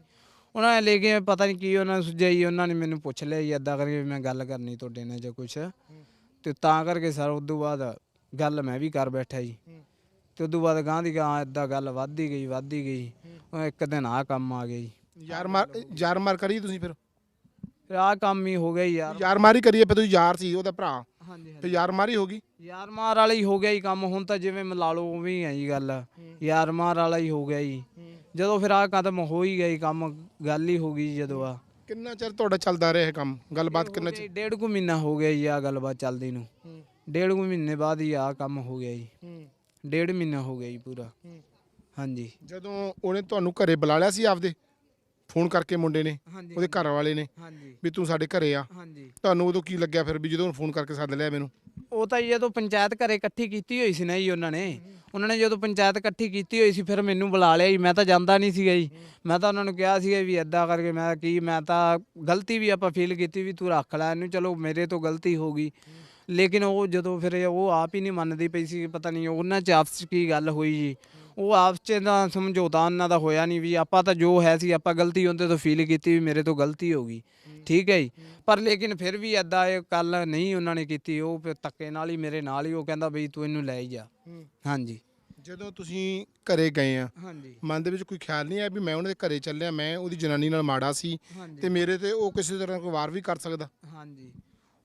[SPEAKER 2] ਉਹਨਾਂ ਨੇ ਲੈ ਕੇ ਪਤਾ ਨਹੀਂ ਕੀ ਉਹਨਾਂ ਨੂੰ ਸੁਝਿਆ ਜੀ ਉਹਨਾਂ ਨੇ ਮੈਨੂੰ ਪੁੱਛ ਲਿਆ ਜੀ ਏਦਾਂ ਕਰਕੇ ਵੀ ਮੈਂ ਗੱਲ ਕਰਨੀ ਤੁਹਾਡੇ ਨਾਲ ਜਾਂ ਕੁਛ। ਤੇ ਤਾਂ ਕਰਕੇ ਸਰ ਉਦੋਂ ਬਾਅਦ ਗੱਲ ਮੈਂ ਵੀ ਕਰ ਬੈਠਾ ਜੀ। ਤੇ ਉਦੋਂ ਬਾਅਦ ਗਾਂ ਦੀ ਗਾਂ ਏਦਾਂ ਗੱਲ ਵੱਧਦੀ ਗਈ ਵੱਧਦੀ ਗਈ ਉਹ ਇੱਕ ਦਿਨ ਆਹ ਕੰਮ ਆ ਗਿਆ ਜੀ।
[SPEAKER 1] ਯਾਰ ਮਾਰ ਯਾਰ ਮਾਰ ਕਰੀ ਤੁਸੀਂ ਫਿਰ?
[SPEAKER 2] ਫਿਰ ਆਹ ਕੰਮ ਹੀ ਹੋ ਗਿਆ ਜੀ ਯਾਰ।
[SPEAKER 1] ਯਾਰ ਮਾਰੀ ਕਰੀਏ ਫਿਰ ਤੁਸੀਂ ਯਾਰ ਸੀ ਉਹਦਾ ਭਰਾ।
[SPEAKER 2] ਹਾਂਜੀ
[SPEAKER 1] ਫਿਰ ਯਾਰ ਮਾਰੀ ਹੋ ਗਈ?
[SPEAKER 2] ਯਾਰ ਮਾਰ ਵਾਲਾ ਹੀ ਹੋ ਗਿਆ ਜੀ ਕੰਮ ਹੁਣ ਤਾਂ ਜਿਵੇਂ ਮਿਲਾ ਲਓ ਉਵੇਂ ਹੀ ਹੈ ਜੀ ਗੱਲ। ਯਾਰ ਮਾਰ ਵਾਲਾ ਹੀ ਹੋ ਗਿਆ ਜੀ। ਜਦੋਂ ਫਿਰ ਆਹ ਕਦਮ ਹੋ ਹੀ ਗਿਆ ਜੀ ਕੰਮ ਗੱਲ ਹੀ ਹੋ ਗਈ ਜਦੋਂ ਆ।
[SPEAKER 1] ਕਿੰਨਾ ਚਿਰ ਤੁਹਾਡਾ ਚੱਲਦਾ ਰਿਹਾ ਇਹ ਕੰਮ? ਗੱਲਬਾਤ ਕਿੰਨਾ ਚਿਰ?
[SPEAKER 2] ਡੇਢ ਕੁ ਮਹੀਨਾ ਹੋ ਗਿਆ ਜੀ ਆ ਗੱਲਬਾਤ ਚੱਲਦੀ ਨੂੰ। ਡੇਢ ਕੁ ਮਹੀਨੇ ਬਾਅਦ ਹੀ ਆ ਕੰਮ ਹੋ ਗਿਆ ਜੀ। ਡੇਢ ਮਹੀਨਾ ਹੋ ਗਿਆ ਜੀ ਪੂਰਾ। ਹਾਂਜੀ।
[SPEAKER 1] ਜਦੋਂ ਉਹਨੇ ਤੁਹਾਨੂੰ ਘਰੇ ਬੁਲਾ ਲਿਆ ਸੀ ਆਪਦੇ? ਫੋਨ ਕਰਕੇ ਮੁੰਡੇ ਨੇ?
[SPEAKER 2] ਹਾਂਜੀ
[SPEAKER 1] ਉਹਦੇ ਘਰ ਵਾਲੇ ਨੇ?
[SPEAKER 2] ਹਾਂਜੀ।
[SPEAKER 1] ਵੀ ਤੂੰ ਸਾਡੇ ਘਰੇ ਆ।
[SPEAKER 2] ਹਾਂਜੀ।
[SPEAKER 1] ਤੁਹਾਨੂੰ ਉਦੋਂ ਕੀ ਲੱਗਿਆ ਫਿਰ ਵੀ ਜਦੋਂ ਉਹਨੇ ਫੋਨ ਕਰਕੇ ਸੱਦ ਲਿਆ ਮੈਨੂੰ?
[SPEAKER 2] ਉਹ ਤਾਂ ਜੀ ਜਦੋਂ ਪੰਚਾਇਤ ਘਰੇ ਇਕੱਠੀ ਕੀਤੀ ਹੋਈ ਸੀ ਨਾ ਜੀ ਉਹਨਾਂ ਨੇ ਉਹਨਾਂ ਨੇ ਜਦੋਂ ਪੰਚਾਇਤ ਇਕੱਠੀ ਕੀਤੀ ਹੋਈ ਸੀ, ਫਿਰ ਮੈਨੂੰ ਬੁਲਾ ਲਿਆ ਜੀ। ਮੈਂ ਤਾਂ ਜਾਂਦਾ ਨਹੀਂ ਸੀਗਾ ਜੀ। ਮੈਂ ਤਾਂ ਉਹਨਾਂ ਨੂੰ ਕਿਹਾ ਸੀਗਾ ਵੀ ਐਦਾਂ ਕਰਕੇ ਮੈਂ ਕੀ ਮੈਂ ਤਾਂ ਗਲਤੀ ਵੀ ਆਪਾਂ ਫੀਲ ਕੀਤੀ ਵੀ ਤੂੰ ਰੱਖ ਲੈ ਇਹਨੂੰ, ਚਲੋ ਮੇਰੇ ਤੋਂ ਗਲਤੀ ਹੋ ਗਈ। ਲੇਕਿਨ ਉਹ ਜਦੋਂ ਫਿਰ ਉਹ ਆਪ ਹੀ ਨਹੀਂ ਮੰਨਦੀ ਪਈ ਸੀ, ਪਤਾ ਨਹੀਂ ਉਹਨਾਂ ਚ ਆਪਸ ਚ ਕੀ ਗੱਲ ਹੋਈ ਜੀ। ਉਹ ਆਪਸ ਚ ਦਾ ਸਮਝੌਤਾ ਉਹਨਾਂ ਦਾ ਹੋਇਆ ਨਹੀਂ ਵੀ ਆਪਾਂ ਤਾਂ ਜੋ ਹੈ ਸੀ ਆਪਾਂ ਗਲਤੀ ਉਹਦੇ ਤੋਂ ਫੀਲ ਕੀਤੀ ਵੀ ਮੇਰੇ ਤੋਂ ਗਲਤੀ ਹੋ ਗਈ। ਠੀਕ ਹੈ ਜੀ? ਪਰ ਲੇਕਿਨ ਫਿਰ ਵੀ ਐਦਾਂ ਇਹ ਕੱਲ ਨਹੀਂ ਉਹਨਾਂ ਨੇ ਕੀਤੀ ਉਹ ਫਿਰ ਧੱਕੇ ਨਾਲ ਹੀ ਮੇਰੇ ਨਾਲ ਹੀ ਉਹ ਕਹਿੰਦਾ ਬਈ ਤੂੰ ਇਹਨੂੰ ਲੈ ਹੀ ਜਾ। ਹਾਂਜੀ।
[SPEAKER 1] ਜਦੋਂ ਤੁਸੀਂ ਘਰੇ ਗਏ ਆ
[SPEAKER 2] ਹਾਂਜੀ।
[SPEAKER 1] ਮਨ ਦੇ ਵਿੱਚ ਕੋਈ ਖਿਆਲ ਨਹੀਂ ਆਇਆ ਵੀ ਮੈਂ ਉਹਨਾਂ ਦੇ ਘਰੇ ਚੱਲਿਆ ਮੈਂ ਉਹਦੀ ਜਨਾਨੀ ਨਾਲ ਮਾੜਾ ਸੀ ਤੇ ਮੇਰੇ ਤੇ ਉਹ ਕਿਸੇ ਤਰ੍ਹਾਂ ਕੋਈ ਵਾਰ ਵੀ ਕਰ ਸਕਦਾ?
[SPEAKER 2] ਹਾਂਜੀ।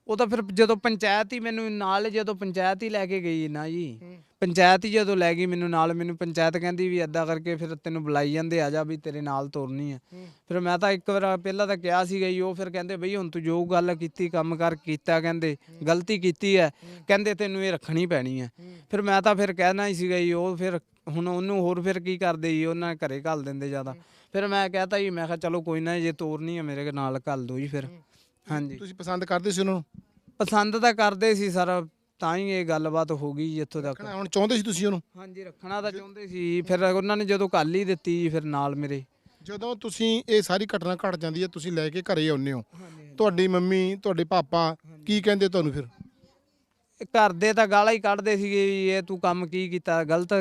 [SPEAKER 2] ਉਹ ਤਾਂ ਫਿਰ ਜਦੋਂ ਪੰਚਾਇਤ ਹੀ ਮੈਨੂੰ ਨਾਲ ਜਦੋਂ ਪੰਚਾਇਤ ਹੀ ਲੈ ਕੇ ਗਈ ਨਾ ਜੀ। ਪੰਚਾਇਤ ਹੀ ਜਦੋਂ ਲੈ ਗਈ ਮੈਨੂੰ ਨਾਲ, ਮੈਨੂੰ ਪੰਚਾਇਤ ਕਹਿੰਦੀ ਵੀ ਐਦਾਂ ਕਰਕੇ ਫਿਰ ਤੈਨੂੰ ਬੁਲਾਈ ਜਾਂਦੇ, ਆ ਜਾ ਵੀ ਤੇਰੇ ਨਾਲ ਤੁਰਨੀ ਆ। ਫਿਰ ਮੈਂ ਤਾਂ ਇੱਕ ਵਾਰ ਪਹਿਲਾਂ ਤਾਂ ਕਿਹਾ ਸੀਗਾ ਜੀ, ਉਹ ਫਿਰ ਕਹਿੰਦੇ ਬਈ ਹੁਣ ਤੂੰ ਜੋ ਗੱਲ ਕੀਤੀ, ਕੰਮ ਕਰ, ਕੀਤਾ ਕਹਿੰਦੇ, ਗਲਤੀ ਕੀਤੀ ਹੈ ਕਹਿੰਦੇ ਤੈਨੂੰ ਇਹ ਰੱਖਣੀ ਪੈਣੀ ਹੈ ਫਿਰ ਮੈਂ ਤਾਂ ਫਿਰ ਕਹਿਣਾ ਹੀ ਸੀਗਾ ਜੀ, ਉਹ ਫਿਰ ਹੁਣ ਉਹਨੂੰ ਹੋਰ ਫਿਰ ਕੀ ਕਰਦੇ ਜੀ, ਉਹਨਾਂ ਘਰੇ ਘੱਲ ਦਿੰਦੇ ਜ਼ਿਆਦਾ। ਫਿਰ ਮੈਂ ਕਹਤਾ ਜੀ, ਮੈਂ ਕਿਹਾ ਚਲੋ ਕੋਈ ਨਾ, ਜੇ ਤੋਰਨੀ ਹੈ ਮੇਰੇ ਨਾਲ, ਘੱਲ ਦੋ ਜੀ ਫਿਰ। ਹਾਂਜੀ।
[SPEAKER 1] ਤੁਸੀਂ ਪਸੰਦ ਕਰਦੇ ਸੀ ਉਹਨਾਂ ਨੂੰ?
[SPEAKER 2] ਪਸੰਦ ਤਾਂ ਕਰਦੇ ਸੀ ਸਰ ਤਾਂ ਹੀ ਇਹ ਗੱਲਬਾਤ ਹੋ ਗਈ ਜੀ ਇੱਥੋਂ ਤੱਕ।
[SPEAKER 1] ਹੁਣ ਚਾਹੁੰਦੇ ਸੀ ਤੁਸੀਂ ਉਹਨੂੰ?
[SPEAKER 2] ਹਾਂਜੀ ਰੱਖਣਾ ਤਾਂ ਚਾਹੁੰਦੇ ਸੀ ਫਿਰ ਉਹਨਾਂ ਨੇ ਜਦੋਂ ਕੱਲ ਹੀ ਦਿੱਤੀ ਜੀ ਫਿਰ ਨਾਲ ਮੇਰੇ।
[SPEAKER 1] ਜਦੋਂ ਤੁਸੀਂ ਇਹ ਸਾਰੀ ਘਟਨਾ ਘਟ ਜਾਂਦੀ ਹੈ ਤੁਸੀਂ ਲੈ ਕੇ ਘਰੇ ਆਉਂਦੇ ਹੋ। ਤੁਹਾਡੀ ਮੰਮੀ ਤੁਹਾਡੇ ਪਾਪਾ ਕੀ ਕਹਿੰਦੇ ਤੁਹਾਨੂੰ ਫਿਰ?
[SPEAKER 2] ਘਰ ਦੇ ਤਾਂ ਗਾਲਾਂ ਹੀ ਕੱਢਦੇ ਸੀਗੇ ਵੀ ਇਹ ਤੂੰ ਕੰਮ ਕੀ ਕੀਤਾ? ਗਲਤ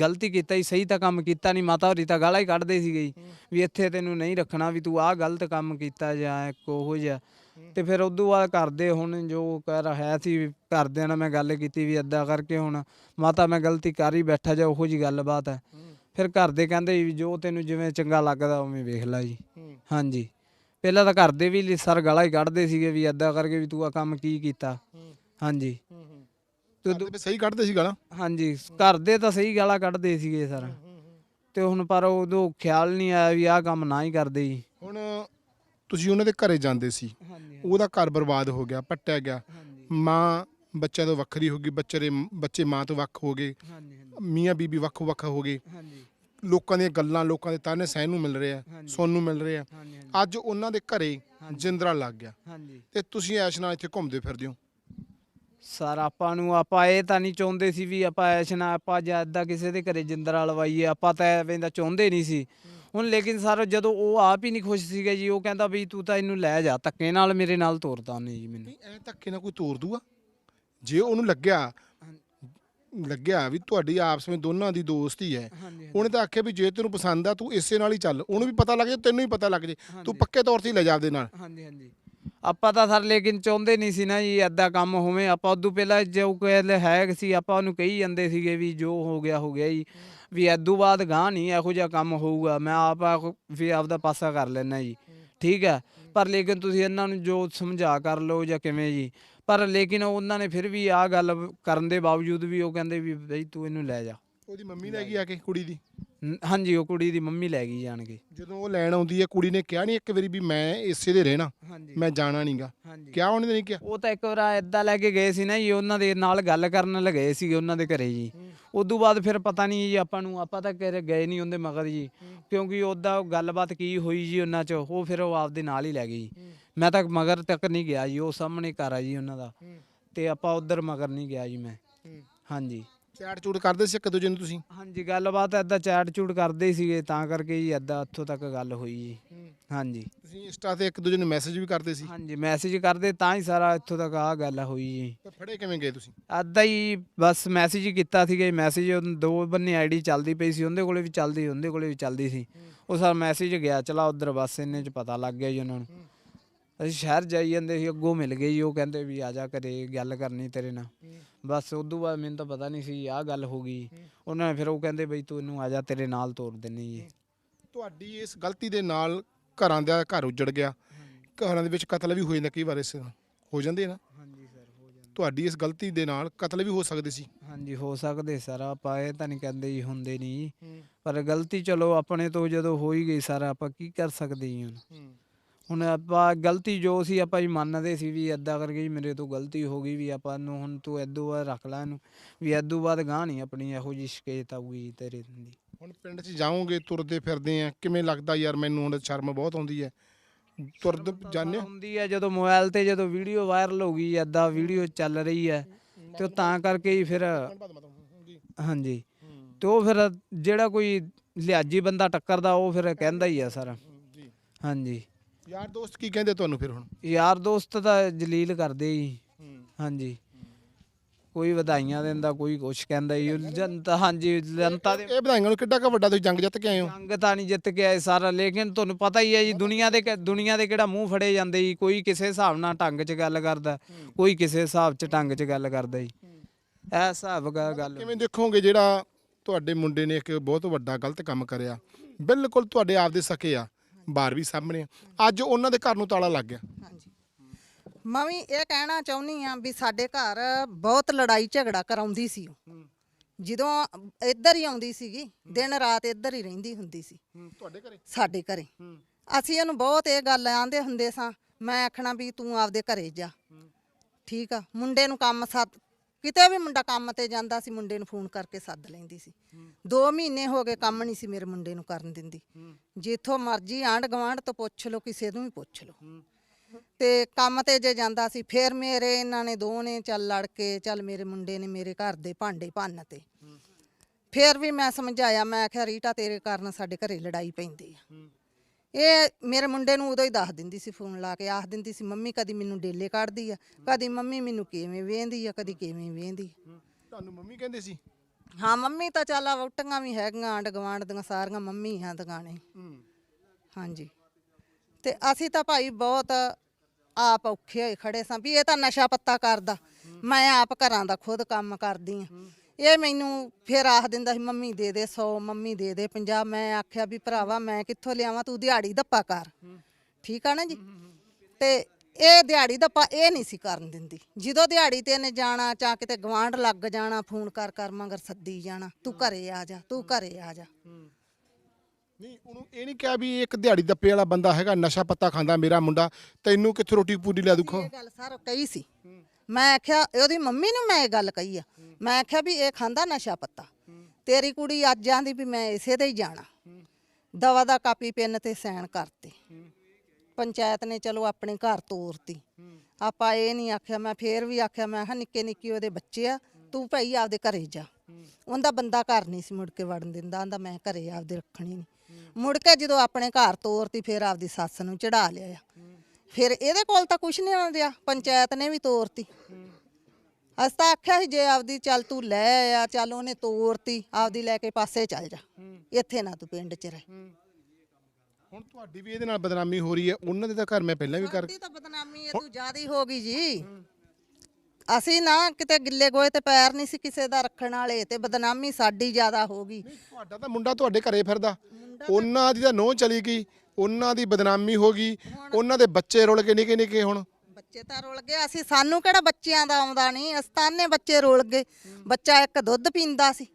[SPEAKER 2] ਗਲਤੀ ਕੀਤਾ ਹੀ ਸਹੀ ਤਾਂ ਕੰਮ ਕੀਤਾ ਨਹੀਂ ਮਾਤਾ ਹੋਰੀ ਤਾਂ ਗਾਲਾਂ ਹੀ ਕੱਢਦੇ ਸੀਗੇ ਜੀ। ਵੀ ਇੱਥੇ ਤੈਨੂੰ ਨਹੀਂ ਰੱਖਣਾ ਵੀ ਤੂੰ ਆਹ ਗਲਤ ਕੰਮ ਕੀਤਾ ਜਾਂ ਕੋਹੋ ਜਿਹਾ। ਤੇ ਫਿਰ ਉਦੋਂ ਬਾਅਦ ਕਰਦੇ ਹੁਣ ਜੋ ਕਰ ਹੈ ਸੀ ਘਰਦਿਆਂ ਨਾਲ ਮੈਂ ਗੱਲ ਕੀਤੀ ਵੀ ਏਦਾਂ ਕਰਕੇ ਹੁਣ ਮਾਤਾ ਮੈਂ ਗਲਤੀ ਕਰ ਹੀ ਬੈਠਾ ਜਾ ਉਹੋ ਜੀ ਗੱਲਬਾਤ ਹੈ। ਫਿਰ ਘਰ ਦੇ ਕਹਿੰਦੇ ਵੀ ਜੋ ਤੈਨੂੰ ਜਿਵੇਂ ਚੰਗਾ ਲੱਗਦਾ ਉਵੇਂ ਵੇਖ ਲੈ ਜੀ। ਹਾਂਜੀ। ਪਹਿਲਾਂ ਤਾਂ ਘਰ ਦੇ ਵੀ ਸਰ ਗਾਲਾਂ ਹੀ ਕੱਢਦੇ ਸੀਗੇ ਵੀ ਏਦਾਂ ਕਰਕੇ ਵੀ ਤੂੰ ਆ ਕੰਮ ਕੀ ਕੀਤਾ। ਹਾਂਜੀ। ਤੇ
[SPEAKER 1] ਸਹੀ ਕੱਢਦੇ ਸੀ ਗਾਲਾਂ?
[SPEAKER 2] ਹਾਂਜੀ। ਘਰ ਦੇ ਤਾਂ ਸਹੀ ਗਾਲਾਂ ਕੱਢਦੇ ਸੀਗੇ ਸਰ। ਤੇ ਹੁਣ ਪਰ ਉਦੋਂ ਖਿਆਲ ਨਹੀਂ ਆਇਆ ਵੀ ਆਹ ਕੰਮ ਨਾ ਹੀ ਕਰਦੇ ਜੀ।
[SPEAKER 1] ਹੁਣ ਤੁਸੀਂ ਉਹਨਾਂ ਦੇ ਘਰੇ ਜਾਂਦੇ ਸੀ। ਉਹਦਾ ਘਰ ਬਰਬਾਦ ਹੋ ਗਿਆ ਪੱਟਿਆ ਗਿਆ। ਮਾਂ ਬੱਚਿਆਂ ਤੋਂ ਵੱਖਰੀ ਹੋ ਗਈ ਬੱਚੇ ਦੇ ਬੱਚੇ ਮਾਂ ਤੋਂ ਵੱਖ ਹੋ ਗਏ। ਮੀਆਂ ਬੀਬੀ ਵੱਖੋ ਵੱਖ ਹੋ ਗਏ।
[SPEAKER 2] ਹਾਂਜੀ।
[SPEAKER 1] ਲੋਕਾਂ ਦੀਆਂ ਗੱਲਾਂ ਲੋਕਾਂ ਦੇ ਤਾਨੇ ਸਹਿਣ ਨੂੰ ਮਿਲ ਰਿਹਾ। ਸੁਣਨ ਨੂੰ ਮਿਲ ਰਿਹਾ।
[SPEAKER 2] ਹਾਂਜੀ
[SPEAKER 1] ਅੱਜ ਉਹਨਾਂ ਦੇ ਘਰੇ ਜਿੰਦਰਾ ਲੱਗ ਗਿਆ।
[SPEAKER 2] ਹਾਂਜੀ।
[SPEAKER 1] ਤੇ ਤੁਸੀਂ ਐਸ਼ ਨਾਲ ਇੱਥੇ ਘੁੰਮਦੇ ਫਿਰਦੇ ਹੋ?
[SPEAKER 2] ਸਰ ਆਪਾਂ ਨੂੰ ਆਪਾਂ ਇਹ ਤਾਂ ਨਹੀਂ ਚਾਹੁੰਦੇ ਸੀ ਵੀ ਆਪਾਂ ਐਸ਼ ਨਾ ਆਪਾਂ ਜ਼ਿਆਦਾ ਕਿਸੇ ਦੇ ਘਰੇ ਜਿੰਦਰਾ ਲਵਾਈਏ। ਆਪਾਂ ਤਾਂ ਐਵੇਂ ਦਾ ਚਾਹੁੰਦੇ ਨਹੀਂ ਸੀ। ਹੁਣ ਲੇਕਿਨ ਸਰ ਜਦੋਂ ਉਹ ਆਪ ਹੀ ਨਹੀਂ ਖੁਸ਼ ਸੀਗਾ ਜੀ ਉਹ ਕਹਿੰਦਾ ਵੀ ਤੂੰ ਤਾਂ ਇਹਨੂੰ ਲੈ ਜਾ ਧੱਕੇ ਨਾਲ ਮੇਰੇ ਨਾਲ ਤੋਰਤਾ ਉਹਨੇ ਜੀ ਮੈਨੂੰ।
[SPEAKER 1] ਨਹੀਂ ਐ ਧੱਕੇ ਨਾਲ ਕੋਈ ਤੋੜ ਦੂਗਾ? ਜੇ ਉਹਨੂੰ ਲੱਗਿਆ ਲੱਗਿਆ ਵੀ ਤੁਹਾਡੀ ਆਪਸ ਵਿੱਚ ਦੋਨਾਂ ਦੀ ਦੋਸਤੀ ਹੈ
[SPEAKER 2] ਹਾਂਜੀ
[SPEAKER 1] ਉਹਨੇ ਤਾਂ ਆਖਿਆ ਵੀ ਜੇ ਤੈਨੂੰ ਪਸੰਦ ਆ ਤੂੰ ਇਸੇ ਨਾਲ ਹੀ ਚੱਲ। ਉਹਨੂੰ ਵੀ ਪਤਾ ਲੱਗ ਜੇ ਤੈਨੂੰ ਵੀ ਪਤਾ ਲੱਗ ਜੇ। ਤੂੰ ਪੱਕੇ ਤੌਰ ਤੇ ਹੀ ਲੈ ਜਾ ਆਪਦੇ ਨਾਲ।
[SPEAKER 2] ਹਾਂਜੀ ਹਾਂਜੀ। ਆਪਾਂ ਤਾਂ ਸਰ ਲੇਕਿਨ ਚਾਹੁੰਦੇ ਨਹੀਂ ਸੀ ਨਾ ਜੀ ਐਦਾਂ ਕੰਮ ਹੋਵੇ। ਆਪਾਂ ਉਦੋਂ ਪਹਿਲਾਂ ਜੋ ਕੋਈ ਹੈ ਸੀ, ਆਪਾਂ ਉਹਨੂੰ ਕਹੀ ਜਾਂਦੇ ਸੀਗੇ ਵੀ ਜੋ ਹੋ ਗਿਆ ਹੋ ਗਿਆ ਜੀ। ਵੀ ਐਦੋਂ ਬਾਅਦ ਗਾਂ ਨਹੀਂ ਇਹੋ ਜਿਹਾ ਕੰਮ ਹੋਊਗਾ, ਮੈਂ ਆਪ ਵੀ ਆਪਦਾ ਪਾਸਾ ਕਰ ਲੈਣਾ ਜੀ। ਠੀਕ ਹੈ? ਪਰ ਲੇਕਿਨ ਤੁਸੀਂ ਇਹਨਾਂ ਨੂੰ ਜੋ ਸਮਝਾ ਕਰ ਲਓ ਜਾਂ ਕਿਵੇਂ ਜੀ। ਪਰ ਲੇਕਿਨ ਉਹਨਾਂ ਨੇ ਫਿਰ ਵੀ ਆਹ ਗੱਲ ਕਰਨ ਦੇ ਬਾਵਜੂਦ ਵੀ ਉਹ ਕਹਿੰਦੇ ਵੀ ਬਈ ਤੂੰ ਇਹਨੂੰ ਲੈ ਜਾ।
[SPEAKER 1] ਉਹਦੀ ਮੰਮੀ ਲੈ ਗਈ ਆ ਕੇ ਕੁੜੀ ਦੀ?
[SPEAKER 2] ਨ- ਹਾਂਜੀ ਉਹ ਕੁੜੀ ਦੀ ਮੰਮੀ ਲੈ ਗਈ ਜਾਣ ਕੇ
[SPEAKER 1] ਜਦੋਂ ਉਹ ਲੈਣ ਆਉਂਦੀ ਹੈ ਕੁੜੀ ਨੇ ਕਿਹਾ ਨਹੀਂ ਇੱਕ ਵਾਰੀ ਵੀ ਮੈਂ ਇਸੇ ਦੇ ਰਹਿਣਾ
[SPEAKER 2] ਹਾਂਜੀ।
[SPEAKER 1] ਮੈਂ ਜਾਣਾ ਨਹੀਂਗਾ
[SPEAKER 2] ਹਾਂਜੀ।
[SPEAKER 1] ਕਿਹਾ ਉਹਨੇ ਨਹੀਂ ਕਿਹਾ?
[SPEAKER 2] ਉਹ ਤਾਂ ਇੱਕ ਵਾਰ ਏਦਾਂ ਲੈ ਕੇ ਗਏ ਸੀ ਨਾ ਜੀ ਉਹਨਾਂ ਦੇ ਨਾਲ ਗੱਲ ਕਰਨ ਲਗੇ ਸੀਗੇ ਉਹਨਾਂ ਦੇ ਘਰੇ ਜੀ। ਉਦੋਂ ਬਾਅਦ ਫਿਰ ਪਤਾ ਨਹੀਂ ਜੀ ਆਪਾਂ ਨੂੰ ਆਪਾਂ ਤਾਂ ਘਰੇ ਗਏ ਨਹੀਂ ਉਹਦੇ ਮਗਰ ਜੀ। ਕਿਉਂਕਿ ਉਹਦਾ ਗੱਲਬਾਤ ਕੀ ਹੋਈ ਜੀ ਉਹਨਾਂ 'ਚ ਉਹ ਫਿਰ ਉਹ ਆਪਦੇ ਨਾਲ ਹੀ ਲੈ ਗਈ। ਜੀ ਮੈਂ ਤਾਂ ਮਗਰ ਤੱਕ ਨਹੀਂ ਗਿਆ ਜੀ ਉਹ ਸਾਹਮਣੇ ਘਰ ਆ ਜੀ ਉਹਨਾਂ ਦਾ। ਤੇ ਆਪਾਂ ਉਧਰ ਮਗਰ ਨਹੀਂ ਗਿਆ ਜੀ ਮੈਂ। ਹਾਂਜੀ।
[SPEAKER 1] ਚੈਟ ਚੂਟ ਕਰਦੇ ਸੀ ਇੱਕ ਦੂਜੇ ਨੂੰ ਤੁਸੀਂ?
[SPEAKER 2] ਹਾਂਜੀ ਗੱਲਬਾਤ ਏਦਾਂ ਚੈਟ ਚੂਟ ਕਰਦੇ ਹੀ ਸੀਗੇ ਤਾਂ ਕਰਕੇ ਜੀ ਏਦਾਂ ਉੱਥੋਂ ਤੱਕ ਗੱਲ ਹੋਈ ਜੀ। ਹਾਂਜੀ।
[SPEAKER 1] ਤੁਸੀਂ ਇੰਸਟਾ ਤੇ ਇੱਕ ਦੂਜੇ ਨੂੰ ਮੈਸੇਜ ਵੀ ਕਰਦੇ ਸੀ?
[SPEAKER 2] ਹਾਂਜੀ ਮੈਸੇਜ ਕਰਦੇ ਤਾਂ ਹੀ ਸਾਰਾ ਇੱਥੋਂ ਤੱਕ ਆ ਗੱਲ ਹੋਈ ਜੀ।
[SPEAKER 1] ਤੇ ਫੜੇ ਕਿਵੇਂ ਗਏ ਤੁਸੀਂ?
[SPEAKER 2] ਅੱਧਾ ਹੀ ਬਸ ਮੈਸੇਜ ਕੀਤਾ ਸੀਗਾ ਮੈਸੇਜ ਦੋ ਬੰਨੇ ਆਈਡੀ ਚੱਲਦੀ ਪਈ ਸੀ ਉਹਦੇ ਕੋਲੇ ਵੀ ਚੱਲਦੀ ਉਹਦੇ ਕੋਲੇ ਵੀ ਚੱਲਦੀ ਸੀ। ਉਹ ਸਾਰ ਮੈਸੇਜ ਗਿਆ ਚਲਾ ਉਧਰ ਬਸ ਇੰਨੇ ਚ ਪਤਾ ਲੱਗ ਗਿਆ ਜੀ ਉਹਨਾਂ ਨੂੰ। ਅਸੀਂ ਸ਼ਹਿਰ ਜਾਈ ਜਾਂਦੇ ਸੀ ਅੱਗੋਂ ਮਿਲ ਗਏ ਜੀ ਉਹ ਕਹਿੰਦੇ ਵੀ ਆ ਜਾ ਘਰੇ ਗੱਲ ਕਰਨੀ ਤੇਰੇ ਨਾਲ। ਬਸ ਉਦੋਂ ਬਾਅਦ ਮੈਨੂੰ ਤਾਂ ਪਤਾ ਨਹੀਂ ਸੀ ਆਹ ਗੱਲ ਹੋ ਗਈ। ਉਹਨਾਂ ਨੇ ਫਿਰ ਉਹ ਕਹਿੰਦੇ ਬਈ ਤੂੰ ਇਹਨੂੰ ਆ ਜਾ ਤੇਰੇ ਨਾਲ ਤੋਰ ਦਿੰਨੀ ਜੀ।
[SPEAKER 1] ਤੁਹਾਡੀ ਇਸ ਗਲਤੀ ਦੇ ਨਾਲ ਘਰਾਂ ਦਾ ਘਰ ਉੱਜੜ ਗਿਆ। ਘਰਾਂ ਦੇ ਵਿੱਚ ਕਤਲ ਵੀ ਹੋ ਜਾਂਦਾ ਕਈ ਵਾਰ ਇਸ ਤਰ੍ਹਾਂ ਹੋ ਜਾਂਦੇ ਨਾ।
[SPEAKER 2] ਹਾਂਜੀ ਸਰ ਹੋ ਜਾਂਦਾ।
[SPEAKER 1] ਤੁਹਾਡੀ ਇਸ ਗਲਤੀ ਦੇ ਨਾਲ ਕਤਲ ਵੀ ਹੋ ਸਕਦੇ ਸੀ।
[SPEAKER 2] ਹਾਂਜੀ ਹੋ ਸਕਦੇ ਸਰ ਆਪਾਂ ਇਹ ਤਾਂ ਨਹੀਂ ਕਹਿੰਦੇ ਜੀ ਹੁੰਦੇ ਨਹੀਂ। ਪਰ ਗਲਤੀ ਚਲੋ ਆਪਣੇ ਤੋਂ ਜਦੋਂ ਹੋ ਹੀ ਗਈ ਸਰ ਆਪਾਂ ਕੀ ਕਰ ਸਕਦੇ ਜੀ ਹੁਣ? ਹੁਣ ਆਪਾਂ ਗਲਤੀ ਜੋ ਸੀ ਆਪਾਂ ਜੀ ਮੰਨਦੇ ਸੀ ਵੀ ਐਦਾਂ ਕਰਕੇ ਜੀ ਮੇਰੇ ਤੋਂ ਗਲਤੀ ਹੋ ਗਈ ਵੀ ਆਪਾਂ ਨੂੰ ਹੁਣ ਤੂੰ ਐਦੂ ਬਾਅਦ ਰੱਖ ਲੈ ਇਹਨੂੰ ਵੀ ਐਦੂ ਬਾਅਦ ਗਾਂ ਨਹੀਂ ਆਪਣੀ ਇਹੋ ਜੀ ਸ਼ਿਕਾਇਤ ਆਊਗੀ ਜੀ ਤੇਰੇ ਦੀ।
[SPEAKER 1] ਹੁਣ ਪਿੰਡ 'ਚ ਜਾਓਗੇ ਤੁਰਦੇ ਫਿਰਦੇ ਆ ਕਿਵੇਂ ਲੱਗਦਾ ਯਾਰ ਮੈਨੂੰ ਹੁਣ ਸ਼ਰਮ ਬਹੁਤ ਆਉਂਦੀ ਹੈ। ਤੁਰਦ ਜਾਂਦੇ?
[SPEAKER 2] ਹੁੰਦੀ ਹੈ ਜਦੋਂ ਮੋਬਾਈਲ ਤੇ ਜਦੋਂ ਵੀਡੀਓ ਵਾਇਰਲ ਹੋ ਗਈ ਐਦਾਂ ਵੀਡੀਓ ਚੱਲ ਰਹੀ ਹੈ ਤੇ ਉਹ ਤਾਂ ਕਰਕੇ ਹੀ ਫਿਰ ਹਾਂਜੀ ਤੇ ਉਹ ਫਿਰ ਜਿਹੜਾ ਕੋਈ ਲਿਆਜੀ ਬੰਦਾ ਟੱਕਰਦਾ ਉਹ ਫਿਰ ਕਹਿੰਦਾ ਹੀ ਆ ਸਰ।
[SPEAKER 1] ਜੀ।
[SPEAKER 2] ਹਾਂਜੀ।
[SPEAKER 1] ਯਾਰ ਦੋਸਤ ਕੀ ਕਹਿੰਦੇ ਤੁਹਾਨੂੰ ਫਿਰ ਹੁਣ?
[SPEAKER 2] ਯਾਰ ਦੋਸਤ ਤਾਂ ਜਲੀਲ ਕਰਦੇ ਜੀ। ਹਾਂਜੀ। ਕੋਈ ਵਧਾਈਆਂ ਦਿੰਦਾ ਕੋਈ ਕੁਛ ਕਹਿੰਦਾ ਜੀ। ਜਨਤਾ ਹਾਂਜੀ ਜਨਤਾ ਦੇ
[SPEAKER 1] ਇਹ ਵਧਾਈਆਂ ਨੂੰ ਕਿੱਡਾ ਕੁ ਵੱਡਾ ਤੁਸੀਂ ਜੰਗ ਜਿੱਤ ਕੇ ਆਏ ਹੋ?
[SPEAKER 2] ਜੰਗ ਤਾਂ ਨਹੀਂ ਜਿੱਤ ਕੇ ਆਏ ਸਾਰਾ ਲੇਕਿਨ ਤੁਹਾਨੂੰ ਪਤਾ ਹੀ ਹੈ ਜੀ ਦੁਨੀਆ ਦੇ ਦੁਨੀਆ ਦੇ ਕਿਹੜਾ ਮੂੰਹ ਫੜੇ ਜਾਂਦੇ ਜੀ। ਕੋਈ ਕਿਸੇ ਹਿਸਾਬ ਨਾਲ ਢੰਗ 'ਚ ਗੱਲ ਕਰਦਾ ਕੋਈ ਕਿਸੇ ਹਿਸਾਬ 'ਚ ਢੰਗ 'ਚ ਗੱਲ ਕਰਦਾ ਜੀ। ਇਹ ਹਿਸਾਬ ਗਾ ਗੱਲ।
[SPEAKER 1] ਕਿਵੇਂ ਦੇਖੋਗੇ ਜਿਹੜਾ ਤੁਹਾਡੇ ਮੁੰਡੇ ਨੇ ਇੱਕ ਬਹੁਤ ਵੱਡਾ ਗਲਤ ਕੰਮ ਕਰਿਆ? ਬਿਲਕੁਲ ਤੁਹਾਡੇ ਆਪ ਦੇ ਸਕੇ ਆ। ਬਾਹਰ ਵੀ ਸਾਹਮਣੇ ਆ। ਅੱਜ ਉਹਨਾਂ ਦੇ ਘਰ ਨੂੰ ਤਾਲਾ ਲੱਗ ਗਿਆ।
[SPEAKER 3] ਹਾਂਜੀ। ਮੈਂ ਵੀ ਇਹ ਕਹਿਣਾ ਚਾਹੁੰਦੀ ਆ ਵੀ ਸਾਡੇ ਘਰ ਬਹੁਤ ਲੜਾਈ ਝਗੜਾ ਕਰਾਉਂਦੀ ਸੀ ਉਹ। ਜਦੋਂ ਇੱਧਰ ਹੀ ਆਉਂਦੀ ਸੀਗੀ ਦਿਨ ਰਾਤ ਇੱਧਰ ਹੀ ਰਹਿੰਦੀ ਹੁੰਦੀ ਸੀ।
[SPEAKER 1] ਤੁਹਾਡੇ ਘਰੇ?
[SPEAKER 3] ਸਾਡੇ ਘਰੇ। ਅਸੀਂ ਉਹਨੂੰ ਬਹੁਤ ਇਹ ਗੱਲ ਆਂਦੇ ਹੁੰਦੇ ਸਾਂ ਮੈਂ ਆਖਣਾ ਵੀ ਤੂੰ ਆਪਦੇ ਘਰੇ ਜਾ। ਠੀਕ ਆ ਮੁੰਡੇ ਨੂੰ ਕੰਮ ਕਿਤੇ ਵੀ ਮੁੰਡਾ ਕੰਮ ਤੇ ਜਾਂਦਾ ਸੀ ਮੁੰਡੇ ਨੂੰ ਫੋਨ ਕਰਕੇ ਸੱਦ ਲੈਂਦੀ ਸੀ। 2 ਮਹੀਨੇ ਹੋ ਗਏ ਕੰਮ ਨਹੀਂ ਸੀ ਮੇਰੇ ਮੁੰਡੇ ਨੂੰ ਕਰਨ ਦਿੰਦੀ। ਜਿੱਥੋਂ ਮਰਜ਼ੀ ਆਂਢ ਗਵਾਂਢ ਤੋਂ ਪੁੱਛ ਲਓ ਕਿਸੇ ਨੂੰ ਵੀ ਪੁੱਛ ਲਓ। ਤੇ ਕੰਮ ਤੇ ਜੇ ਜਾਂਦਾ ਸੀ ਫਿਰ ਮੇਰੇ ਇਹਨਾਂ ਨੇ ਦੋ ਨੇ ਚੱਲ ਲੜ ਕੇ ਚੱਲ ਮੇਰੇ ਮੁੰਡੇ ਨੇ ਮੇਰੇ ਘਰ ਦੇ ਭਾਂਡੇ ਭੰਨ ਤੇ। ਫਿਰ ਵੀ ਮੈਂ ਸਮਝਾਇਆ ਮੈਂ ਆਖਿਆ ਰੀਟਾ ਤੇਰੇ ਕਾਰਨ ਸਾਡੇ ਘਰੇ ਲੜਾਈ ਪੈਂਦੀ ਆ। ਇਹ ਮੇਰੇ ਮੁੰਡੇ ਨੂੰ ਉਦੋਂ ਹੀ ਦੱਸ ਦਿੰਦੀ ਸੀ ਫੋਨ ਲਾ ਕੇ ਆਖ ਦਿੰਦੀ ਸੀ ਮੰਮੀ ਕਦੀ ਮੈਨੂੰ ਡੇਲੇ ਕੱਢਦੀ ਆ ਕਦੀ ਮੰਮੀ ਮੈਨੂੰ ਕਿਵੇਂ ਵੇਂਦੀ ਆ ਕਦੀ ਕਿਵੇਂ ਵੇਂਦੀ
[SPEAKER 1] ਤੁਹਾਨੂੰ ਮੰਮੀ ਕਹਿੰਦੇ ਸੀ?
[SPEAKER 3] ਹਾਂ ਮੰਮੀ ਤਾਂ ਚੱਲ ਵੋਟੀਆਂ ਵੀ ਹੈਗੀਆਂ ਆਂਢ ਗਵਾਂਢ ਦੀਆਂ ਸਾਰੀਆਂ ਮੰਮੀ ਹਾਂ ਦੁਕਾਨੇ ਹਾਂਜੀ। ਤੇ ਅਸੀਂ ਤਾਂ ਭਾਈ ਬਹੁਤ ਆਪ ਔਖੇ ਹੋਏ ਖੜੇ ਸਾਂ ਵੀ ਇਹ ਤਾਂ ਨਸ਼ਾ ਪੱਤਾ ਕਰਦਾ। ਮੈਂ ਆਪ ਘਰਾਂ ਦਾ ਖੁਦ ਕੰਮ ਕਰਦੀ ਆ। ਇਹ ਮੈਨੂੰ ਫਿਰ ਆਖ ਦਿੰਦਾ ਸੀ ਮੰਮੀ ਦੇ ਦੇ 100 ਮੰਮੀ ਦੇ ਦੇ 50 ਮੈਂ ਆਖਿਆ ਵੀ ਭਰਾਵਾ ਮੈਂ ਕਿੱਥੋਂ ਲਿਆਵਾਂ? ਤੂੰ ਦਿਹਾੜੀ ਦੱਪਾ ਕਰ। ਠੀਕ ਆ ਨਾ ਜੀ? ਤੇ ਇਹ ਦਿਹਾੜੀ ਦੱਪਾ ਇਹ ਨਹੀਂ ਸੀ ਕਰਨ ਦਿੰਦੀ। ਜਦੋਂ ਦਿਹਾੜੀ ਤੇ ਇਹਨੇ ਜਾਣਾ ਚਾਹ ਕਿਤੇ ਗਵਾਂਢ ਲੱਗ ਜਾਣਾ ਫੋਨ ਕਰ ਕਰ ਮਗਰ ਸੱਦੀ ਜਾਣਾ ਤੂੰ ਘਰੇ ਆ ਜਾ ਤੂੰ ਘਰੇ ਆ ਜਾ।
[SPEAKER 1] ਨਹੀਂ ਉਹਨੂੰ ਇਹ ਨਹੀਂ ਕਿਹਾ ਵੀ ਇੱਕ ਦਿਹਾੜੀ ਦੱਪੇ ਵਾਲਾ ਬੰਦਾ ਹੈਗਾ ਨਸ਼ਾ ਪੱਤਾ ਖਾਂਦਾ ਮੇਰਾ ਮੁੰਡਾ ਤੈਨੂੰ ਕਿੱਥੇ ਰੋਟੀ ਪੂਰੀ ਲਿਆ ਦੂਖੋ
[SPEAKER 3] ਇਹ ਗੱਲ ਸਰ ਕਹੀ ਸੀ। ਮੈਂ ਆਖਿਆ ਉਹਦੀ ਮੰਮੀ ਨੂੰ ਮੈਂ ਇਹ ਗੱਲ ਕਹੀ ਆ। ਮੈਂ ਆਖਿਆ ਵੀ ਇਹ ਖਾਂਦਾ ਨਸ਼ਾ ਪੱਤਾ। ਤੇਰੀ ਕੁੜੀ ਅੱਜ ਆਂਦੀ ਵੀ ਮੈਂ ਇਸੇ ਤੇ ਹੀ ਜਾਣਾ। ਦਵਾ ਦਾ ਕਾਪੀ ਪੈਨ ਤੇ ਸਾਈਨ ਕਰਤੇ। ਪੰਚਾਇਤ ਨੇ ਚਲੋ ਆਪਣੇ ਘਰ ਤੋਰਤੀ। ਆਪਾਂ ਇਹ ਨਹੀਂ ਆਖਿਆ ਮੈਂ ਫੇਰ ਵੀ ਆਖਿਆ ਮੈਂ ਹਾਂ ਨਿੱਕੇ ਨਿੱਕੇ ਉਹਦੇ ਬੱਚੇ ਆ ਤੂੰ ਭਾਈ ਆਪਦੇ ਘਰੇ ਜਾ। ਉਹਦਾ ਬੰਦਾ ਘਰ ਨਹੀਂ ਸੀ ਮੁੜ ਕੇ ਵੜਨ ਦਿੰਦਾ ਆਂਦਾ ਮੈਂ ਘਰੇ ਆਪਦੇ ਰੱਖਣੀ ਨਹੀਂ। ਮੁੜ ਕੇ ਜਦੋਂ ਆਪਣੇ ਘਰ ਤੋਰਤੀ ਫੇਰ ਆਪਦੀ ਸੱਸ ਨੂੰ ਚੜਾ ਲਿਆ ਫਿਰ ਇਹਦੇ ਕੋਲ ਤਾਂ ਕੁਝ ਨਹੀਂ ਆਉਂਦਿਆ ਪੰਚਾਇਤ ਨੇ ਵੀ ਤੋਰਤੀ। ਅਸੀਂ ਤਾਂ ਆਖਿਆ ਸੀ ਜੇ ਆਪਦੀ ਚੱਲ ਤੂੰ ਲੈ ਆ ਚੱਲ ਉਹਨੇ ਤੋਰਤੀ ਆਪਦੀ ਲੈ ਕੇ ਪਾਸੇ ਚੱਲ ਜਾ। ਇੱਥੇ ਨਾ ਤੂੰ ਪਿੰਡ 'ਚ ਰਹਿ।
[SPEAKER 1] ਹੁਣ ਤੁਹਾਡੀ ਵੀ ਇਹਦੇ ਨਾਲ ਬਦਨਾਮੀ ਹੋ ਰਹੀ ਹੈ ਉਹਨਾਂ ਦੇ ਤਾਂ ਘਰ ਮੈਂ ਪਹਿਲਾਂ ਵੀ ਕਰ
[SPEAKER 3] ਸਾਡੀ ਤਾਂ ਬਦਨਾਮੀ ਇਹ ਤੂੰ ਜ਼ਿਆਦਾ ਹੀ ਹੋ ਗਈ ਜੀ। ਅਸੀਂ ਨਾ ਕਿਤੇ ਗਿੱਲੇ ਗੋਏ ਤੇ ਪੈਰ ਨਹੀਂ ਸੀ ਕਿਸੇ ਦਾ ਰੱਖਣ ਵਾਲੇ ਤੇ ਬਦਨਾਮੀ ਸਾਡੀ ਜ਼ਿਆਦਾ ਹੋ ਗਈ।
[SPEAKER 1] ਤੁਹਾਡਾ ਤਾਂ ਮੁੰਡਾ ਤੁਹਾਡੇ ਘਰੇ ਫਿਰਦਾ। ਉਹਨਾਂ ਦੀ ਤਾਂ ਨੋਹ ਚਲੀ ਗਈ। ਉਹਨਾਂ ਦੀ ਬਦਨਾਮੀ ਹੋ ਗਈ ਉਹਨਾਂ ਦੇ ਬੱਚੇ ਰੁਲ ਕੇ ਨਿੱਕੇ ਨਿੱਕੇ ਹੁਣ।
[SPEAKER 3] ਬੱਚੇ ਤਾਂ ਰੁਲ ਗਏ ਅਸੀਂ ਸਾਨੂੰ ਕਿਹੜਾ ਬੱਚਿਆਂ ਦਾ ਆਉਂਦਾ ਨਹੀਂ ਅਸਤਾਨੇ ਬੱਚੇ ਰੁਲ ਗਏ। ਬੱਚਾ ਇੱਕ ਦੁੱਧ ਪੀਂਦਾ ਸੀ।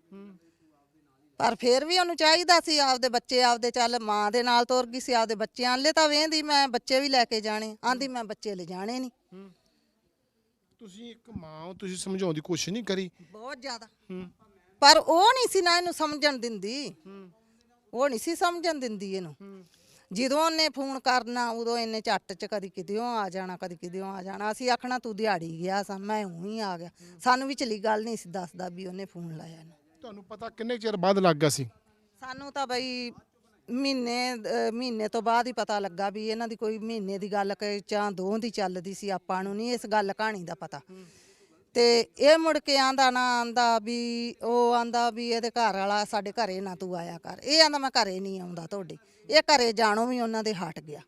[SPEAKER 3] ਪਰ ਫਿਰ ਵੀ ਉਹਨੂੰ ਚਾਹੀਦਾ ਸੀ ਆਪਦੇ ਬੱਚੇ ਆਪਦੇ ਚੱਲ ਮਾਂ ਦੇ ਨਾਲ ਤੁਰ ਗਈ ਸੀ ਆਪਦੇ ਬੱਚਿਆਂ ਲੈ ਤਾਂ ਵੇਂਦੀ ਮੈਂ ਬੱਚੇ ਵੀ ਲੈ ਕੇ ਜਾਣੇ ਆਂਦੀ ਮੈਂ ਬੱਚੇ ਲੈ ਜਾਣੇ ਨਹੀਂ
[SPEAKER 1] ਤੁਸੀਂ ਇੱਕ ਮਾਂ ਹੋ ਤੁਸੀਂ ਸਮਝਾਉਣ ਦੀ ਕੋਸ਼ਿਸ਼ ਨਹੀਂ ਕਰੀ?
[SPEAKER 3] ਬਹੁਤ ਜ਼ਿਆਦਾ। ਪਰ ਉਹ ਨਹੀਂ ਸੀ ਨਾ ਇਹਨੂੰ ਸਮਝਣ ਦਿੰਦੀ। ਉਹ ਨਹੀਂ ਸੀ ਸਮਝਣ ਦਿੰਦੀ ਇਹਨੂੰ। ਜਦੋਂ ਉਹਨੇ ਫੋਨ ਕਰਨਾ ਉਦੋਂ ਇਹਨੇ ਝੱਟ ਚ ਕਦੀ ਕਿਦਿਓਂ ਆ ਜਾਣਾ ਕਦੀ ਕਿਦਿਓਂ ਆ ਜਾਣਾ। ਅਸੀਂ ਆਖਣਾ ਤੂੰ ਦਿਹਾੜੀ ਗਿਆ ਸਾਂ ਮੈਂ ਉਹੀ ਆ ਗਿਆ। ਸਾਨੂੰ ਵੀ ਚਲੀ ਗੱਲ ਨਹੀਂ ਸੀ ਦੱਸਦਾ ਵੀ ਉਹਨੇ ਫੋਨ ਲਾਇਆ ਇਹਨੂੰ।
[SPEAKER 1] ਤੁਹਾਨੂੰ ਪਤਾ ਕਿੰਨੇ ਚਿਰ ਬਾਅਦ ਲੱਗ ਗਿਆ ਸੀ?
[SPEAKER 3] ਸਾਨੂੰ ਤਾਂ ਬਈ ਮਹੀਨੇ ਮਹੀਨੇ ਤੋਂ ਬਾਅਦ ਹੀ ਪਤਾ ਲੱਗਾ ਵੀ ਇਹਨਾਂ ਦੀ ਕੋਈ ਮਹੀਨੇ ਦੀ ਗੱਲ ਕਿ ਜਾਂ ਦੋ ਦੀ ਚੱਲਦੀ ਸੀ ਆਪਾਂ ਨੂੰ ਨਹੀਂ ਇਸ ਗੱਲ ਕਹਾਣੀ ਦਾ ਪਤਾ। ਤੇ ਇਹ ਮੁੜ ਕੇ ਆਂਦਾ ਨਾ ਆਂਦਾ ਵੀ ਉਹ ਆਂਦਾ ਵੀ ਇਹਦੇ ਘਰ ਵਾਲਾ ਸਾਡੇ ਘਰੇ ਨਾ ਤੂੰ ਆਇਆ ਕਰ। ਇਹ ਆਂਦਾ ਮੈਂ ਘਰੇ ਨਹੀਂ ਆਉਂਦਾ ਤੁਹਾਡੇ। ਇਹ ਘਰੇ ਜਾਣੋਂ ਵੀ ਉਹਨਾਂ ਦੇ ਹਟ ਗਿਆ।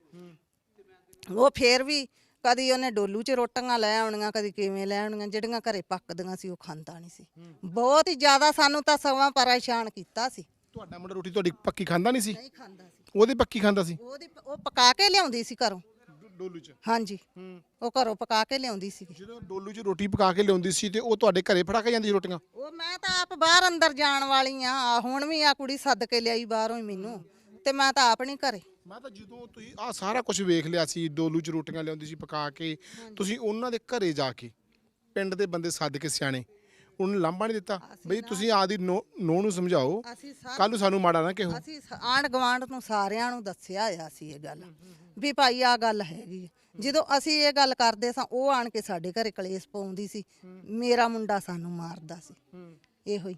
[SPEAKER 3] ਉਹ ਫੇਰ ਵੀ ਕਦੀ ਉਹਨੇ ਡੋਲੂ 'ਚ ਰੋਟੀਆਂ ਲੈ ਆਉਣੀਆਂ ਕਦੀ ਕਿਵੇਂ ਲੈ ਆਉਣੀਆਂ ਜਿਹੜੀਆਂ ਘਰੇ ਪੱਕਦੀਆਂ ਸੀ ਉਹ ਖਾਂਦਾ ਨਹੀਂ ਸੀ। ਬਹੁਤ ਹੀ ਜ਼ਿਆਦਾ ਸਾਨੂੰ ਤਾਂ ਸਗੋਂ ਪਰੇਸ਼ਾਨ ਕੀਤਾ ਸੀ।
[SPEAKER 1] ਤੁਹਾਡਾ ਮੁੰਡਾ ਰੋਟੀ ਤੁਹਾਡੀ ਪੱਕੀ ਖਾਂਦਾ ਨਹੀਂ ਸੀ?
[SPEAKER 3] ਨਹੀਂ ਖਾਂਦਾ ਸੀ।
[SPEAKER 1] ਉਹਦੀ ਪੱਕੀ ਖਾਂਦਾ ਸੀ?
[SPEAKER 3] ਉਹਦੀ ਉਹ ਪਕਾ ਕੇ ਲਿਆਉਂਦੀ ਸੀ ਘਰੋਂ।
[SPEAKER 1] ਡੋਲੂ 'ਚ?
[SPEAKER 3] ਹਾਂਜੀ। ਉਹ ਘਰੋਂ ਪਕਾ ਕੇ ਲਿਆਉਂਦੀ ਸੀ
[SPEAKER 1] ਜਦੋਂ ਡੋਲੂ 'ਚ ਰੋਟੀ ਪਕਾ ਕੇ ਲਿਆਉਂਦੀ ਸੀ ਤੇ ਉਹ ਤੁਹਾਡੇ ਘਰੇ ਫੜਾ ਕੇ ਜਾਂਦੀ ਸੀ ਰੋਟੀਆਂ?
[SPEAKER 3] ਉਹ ਮੈਂ ਤਾਂ ਆਪ ਬਾਹਰ ਅੰਦਰ ਜਾਣ ਵਾਲੀ ਆ। ਹੁਣ ਵੀ ਆ ਕੁੜੀ ਸੱਦ ਕੇ ਲਿਆਈ ਬਾਹਰੋਂ ਹੀ ਮੈਨੂੰ। ਤੇ ਮੈਂ ਤਾਂ ਆਪ ਨਹੀਂ ਘਰੇ।
[SPEAKER 1] ਮੈਂ ਤਾਂ ਜਦੋਂ ਤੁਸੀਂ ਆ ਸਾਰਾ ਕੁਝ ਵੇਖ ਲਿਆ ਸੀ ਡੋਲੂ 'ਚ ਰੋਟੀਆਂ ਲਿਆਉਂਦੀ ਸੀ ਪਕਾ ਕੇ ਤੁਸੀਂ ਉਹਨਾਂ ਦੇ ਘਰੇ ਜਾ ਕੇ ਪਿੰਡ ਦੇ ਬੰਦੇ ਸੱਦ ਕੇ ਸਿਆਣੇ ਉਹਨੂੰ ਲਾਂਭਾ ਨਹੀਂ ਦਿੱਤਾ। ਬਈ ਤੁਸੀਂ ਆਦੀ ਨੋ ਨੋ ਨੂੰ ਸਮਝਾਓ
[SPEAKER 3] ਅਸੀਂ ਸਾਰੇ
[SPEAKER 1] ਕੱਲ ਨੂੰ ਸਾਨੂੰ ਮਾੜਾ ਨਾ ਕਿਹੋ।
[SPEAKER 3] ਅਸੀਂ ਆਂਡ ਗਵਾਂਡ ਨੂੰ ਸਾਰਿਆਂ ਨੂੰ ਦੱਸਿਆ ਆ ਸੀ ਇਹ ਗੱਲ ਵੀ ਭਾਈ ਆ ਗੱਲ ਹੈਗੀ ਹੈ। ਜਦੋਂ ਅਸੀਂ ਇਹ ਗੱਲ ਕਰਦੇ ਸਾਂ ਉਹ ਆਣ ਕੇ ਸਾਡੇ ਘਰੇ ਕਲੇਸ਼ ਪਾਉਂਦੀ ਸੀ। ਮੇਰਾ ਮੁੰਡਾ ਸਾਨੂੰ ਮਾਰਦਾ ਸੀ। ਇਹੋ ਹੀ।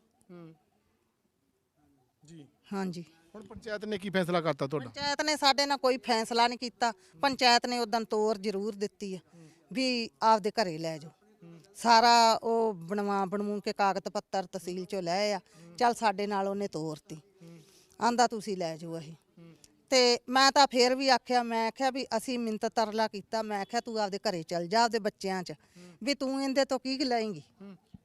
[SPEAKER 1] ਜੀ।
[SPEAKER 3] ਹਾਂਜੀ।
[SPEAKER 1] ਹੁਣ ਪੰਚਾਇਤ ਨੇ ਕੀ ਫੈਸਲਾ ਕਰਤਾ ਤੁਹਾਡਾ?
[SPEAKER 3] ਪੰਚਾਇਤ ਨੇ ਸਾਡੇ ਨਾਲ ਕੋਈ ਫੈਸਲਾ ਨਹੀਂ ਕੀਤਾ। ਪੰਚਾਇਤ ਨੇ ਉਦੋਂ ਤੋਰ ਜ਼ਰੂਰ ਦਿੱਤੀ ਆ ਵੀ ਆਪਦੇ ਘਰੇ ਲੈ ਜਾਓ। ਸਾਰਾ ਉਹ ਬਣਵਾ ਬਣਮੂ ਕੇ ਕਾਗਜ਼ ਪੱਤਰ ਤਹਿਸੀਲ ਚੋਂ ਲੈ ਆ। ਚੱਲ ਸਾਡੇ ਨਾਲ ਉਹਨੇ ਤੋਰਤੀ। ਆਂਦਾ ਤੁਸੀਂ ਲੈ ਜਾਓ ਅਸੀਂ। ਤੇ ਮੈਂ ਤਾਂ ਫੇਰ ਵੀ ਆਖਿਆ ਮੈਂ ਆਖਿਆ ਵੀ ਅਸੀਂ ਮਿੰਤ ਤਰਲਾ ਕੀਤਾ। ਮੈਂ ਆਖਿਆ ਤੂੰ ਆਪਦੇ ਘਰੇ ਚੱਲ ਜਾ ਆਪਦੇ ਬੱਚਿਆਂ 'ਚ। ਵੀ ਤੂੰ ਇਹਦੇ ਤੋਂ ਕੀ ਲਏਂਗੀ?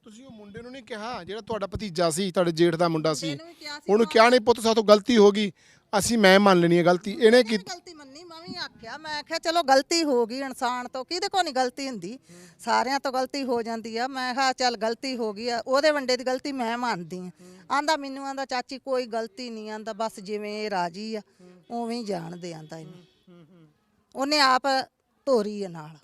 [SPEAKER 1] ਤੁਸੀਂ ਉਹ ਮੁੰਡੇ ਨੂੰ ਨਹੀਂ ਕਿਹਾ ਜਿਹੜਾ ਤੁਹਾਡਾ ਭਤੀਜਾ ਸੀ ਤੁਹਾਡੇ ਜੇਠ ਦਾ ਮੁੰਡਾ ਸੀ।
[SPEAKER 3] ਇਹਨੂੰ ਵੀ ਕਿਹਾ ਸੀ
[SPEAKER 1] ਉਹਨੂੰ ਕਿਹਾ ਨਹੀਂ ਪੁੱਤ ਸਾਥੋਂ ਗਲਤੀ ਹੋ ਗਈ। ਅਸੀਂ ਮੈਂ ਮੰਨ ਲੈਣੀ ਹੈ ਗਲਤੀ। ਇਹਨੇ ਕੀ
[SPEAKER 3] ਇਹਨੇ ਗਲਤੀ ਮੰਨੀ ਮੈਂ ਵੀ ਆਖਿਆ। ਮੈਂ ਆਖਿਆ ਚਲੋ ਗਲਤੀ ਹੋ ਗਈ ਇਨਸਾਨ ਤੋਂ। ਕਿਹਦੇ ਕੋ ਨਹੀਂ ਗਲਤੀ ਹੁੰਦੀ? ਸਾਰਿਆਂ ਤੋਂ ਗਲਤੀ ਹੋ ਜਾਂਦੀ ਆ। ਮੈਂ ਕਿਹਾ ਚੱਲ ਗਲਤੀ ਹੋ ਗਈ ਆ। ਉਹਦੇ ਵੰਡੇ ਦੀ ਗਲਤੀ ਮੈਂ ਮੰਨਦੀ ਆ ਆਂਦਾ ਮੈਨੂੰ ਆਂਦਾ ਚਾਚੀ ਕੋਈ ਗਲਤੀ ਨਹੀਂ ਆਂਦਾ। ਬਸ ਜਿਵੇਂ ਇਹ ਰਾਜੀ ਆ ਉਵੇਂ ਹੀ ਜਾਣਦੇ ਆਂਦਾ ਇਹਨੂੰ। ਉਹਨੇ ਆਪ ਧੋਰੀ ਆ ਨਾਲ।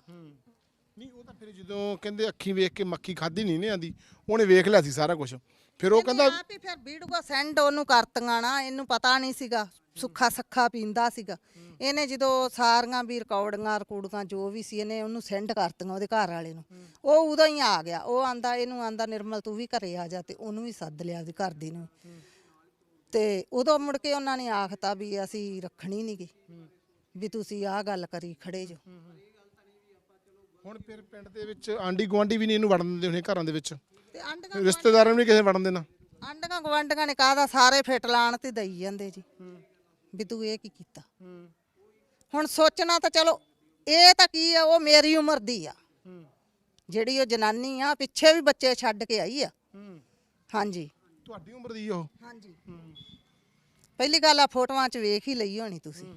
[SPEAKER 1] ਨਹੀਂ ਉਹ ਤਾਂ ਫਿਰ ਜਦੋਂ ਕਹਿੰਦੇ ਅੱਖੀਂ ਵੇਖ ਕੇ ਮੱਖੀ ਖਾਦੀ ਨਹੀਂ ਨੇ ਆਂਦੀ ਉਹਨੇ ਵੇਖ ਲਿਆ ਸੀ ਸਾਰਾ ਕੁਝ ਫਿਰ ਉਹ ਕਹਿੰਦਾ
[SPEAKER 3] ਆਪ ਹੀ ਫਿਰ ਵੀਡੀਓ ਸੈਂਡ ਉਹਨੂੰ ਕਰਤੀਆਂ ਨਾ ਇਹਨੂੰ ਪਤਾ ਨਹੀਂ ਸੀਗਾ ਸੁੱਖਾ ਸੱਖਾ ਪੀਂਦਾ ਸੀਗਾ। ਇਹਨੇ ਜਦੋਂ ਸਾਰੀਆਂ ਵੀ ਰਿਕਾਰਡਿੰਗਾਂ ਰਿਕੂਡਿੰਗਾਂ ਜੋ ਵੀ ਸੀ ਇਹਨੇ ਉਹਨੂੰ ਸੈਂਡ ਕਰਤੀਆਂ ਉਹਦੇ ਘਰ ਵਾਲੇ ਨੂੰ। ਉਹ ਉਦੋਂ ਹੀ ਆ ਗਿਆ ਉਹ ਆਂਦਾ ਇਹਨੂੰ ਆਂਦਾ ਨਿਰਮਲ ਤੂੰ ਵੀ ਘਰੇ ਆ ਜਾ ਤੇ ਉਹਨੂੰ ਵੀ ਸੱਦ ਲਿਆ ਉਹਦੀ ਘਰ ਦੀ ਨੂੰ। ਤੇ ਉਦੋਂ ਮੁੜ ਕੇ ਉਹਨਾਂ ਨੇ ਆਖਤਾ ਵੀ ਅਸੀਂ ਰੱਖਣੀ ਨਹੀਂ ਗੀ ਵੀ ਤੁਸੀਂ ਆਹ ਗੱਲ ਕਰੀ ਖੜੇ ਜੋ।
[SPEAKER 1] ਹੁਣ ਫਿਰ ਪਿੰਡ ਦੇ ਵਿੱਚ ਆਂਡੀ ਗੁਆਂਢੀ ਵੀ ਨਹੀਂ ਇਹਨੂੰ ਵੜਨ ਦਿੰਦੇ ਹੁਣੇ ਘਰਾਂ ਦੇ ਵਿੱਚ।
[SPEAKER 3] ਤੇ ਆਂਡੀਆਂ
[SPEAKER 1] ਰਿਸ਼ਤੇਦਾਰਾਂ ਨੂੰ ਕਿਸੇ ਵੜਨ ਦੇਣਾ।
[SPEAKER 3] ਆਂਡੀਆਂ ਗਵਾਂਡੀਆਂ ਨੇ ਕਾਹਦਾ ਸਾਰੇ ਫਿੱਟ ਲਾਣ ਤੇ ਦਈ ਜਾਂਦੇ ਜੀ। ਵੀ ਤੂੰ ਇਹ ਕੀ ਕੀਤਾ? ਹੁਣ ਸੋਚਣਾ ਤਾਂ ਚਲੋ ਇਹ ਤਾਂ ਕੀ ਆ ਉਹ ਮੇਰੀ ਉਮਰ ਦੀ ਆ। ਜਿਹੜੀ ਉਹ ਜਨਾਨੀ ਆ ਪਿੱਛੇ ਵੀ ਬੱਚੇ ਛੱਡ ਕੇ ਆਈ ਆ। ਹਾਂਜੀ।
[SPEAKER 1] ਤੁਹਾਡੀ ਉਮਰ ਦੀ ਉਹ?
[SPEAKER 3] ਹਾਂਜੀ। ਪਹਿਲੀ ਗੱਲ ਆ ਫੋਟੋਆਂ 'ਚ ਵੇਖ ਹੀ ਲਈ ਹੋਣੀ ਤੁਸੀਂ।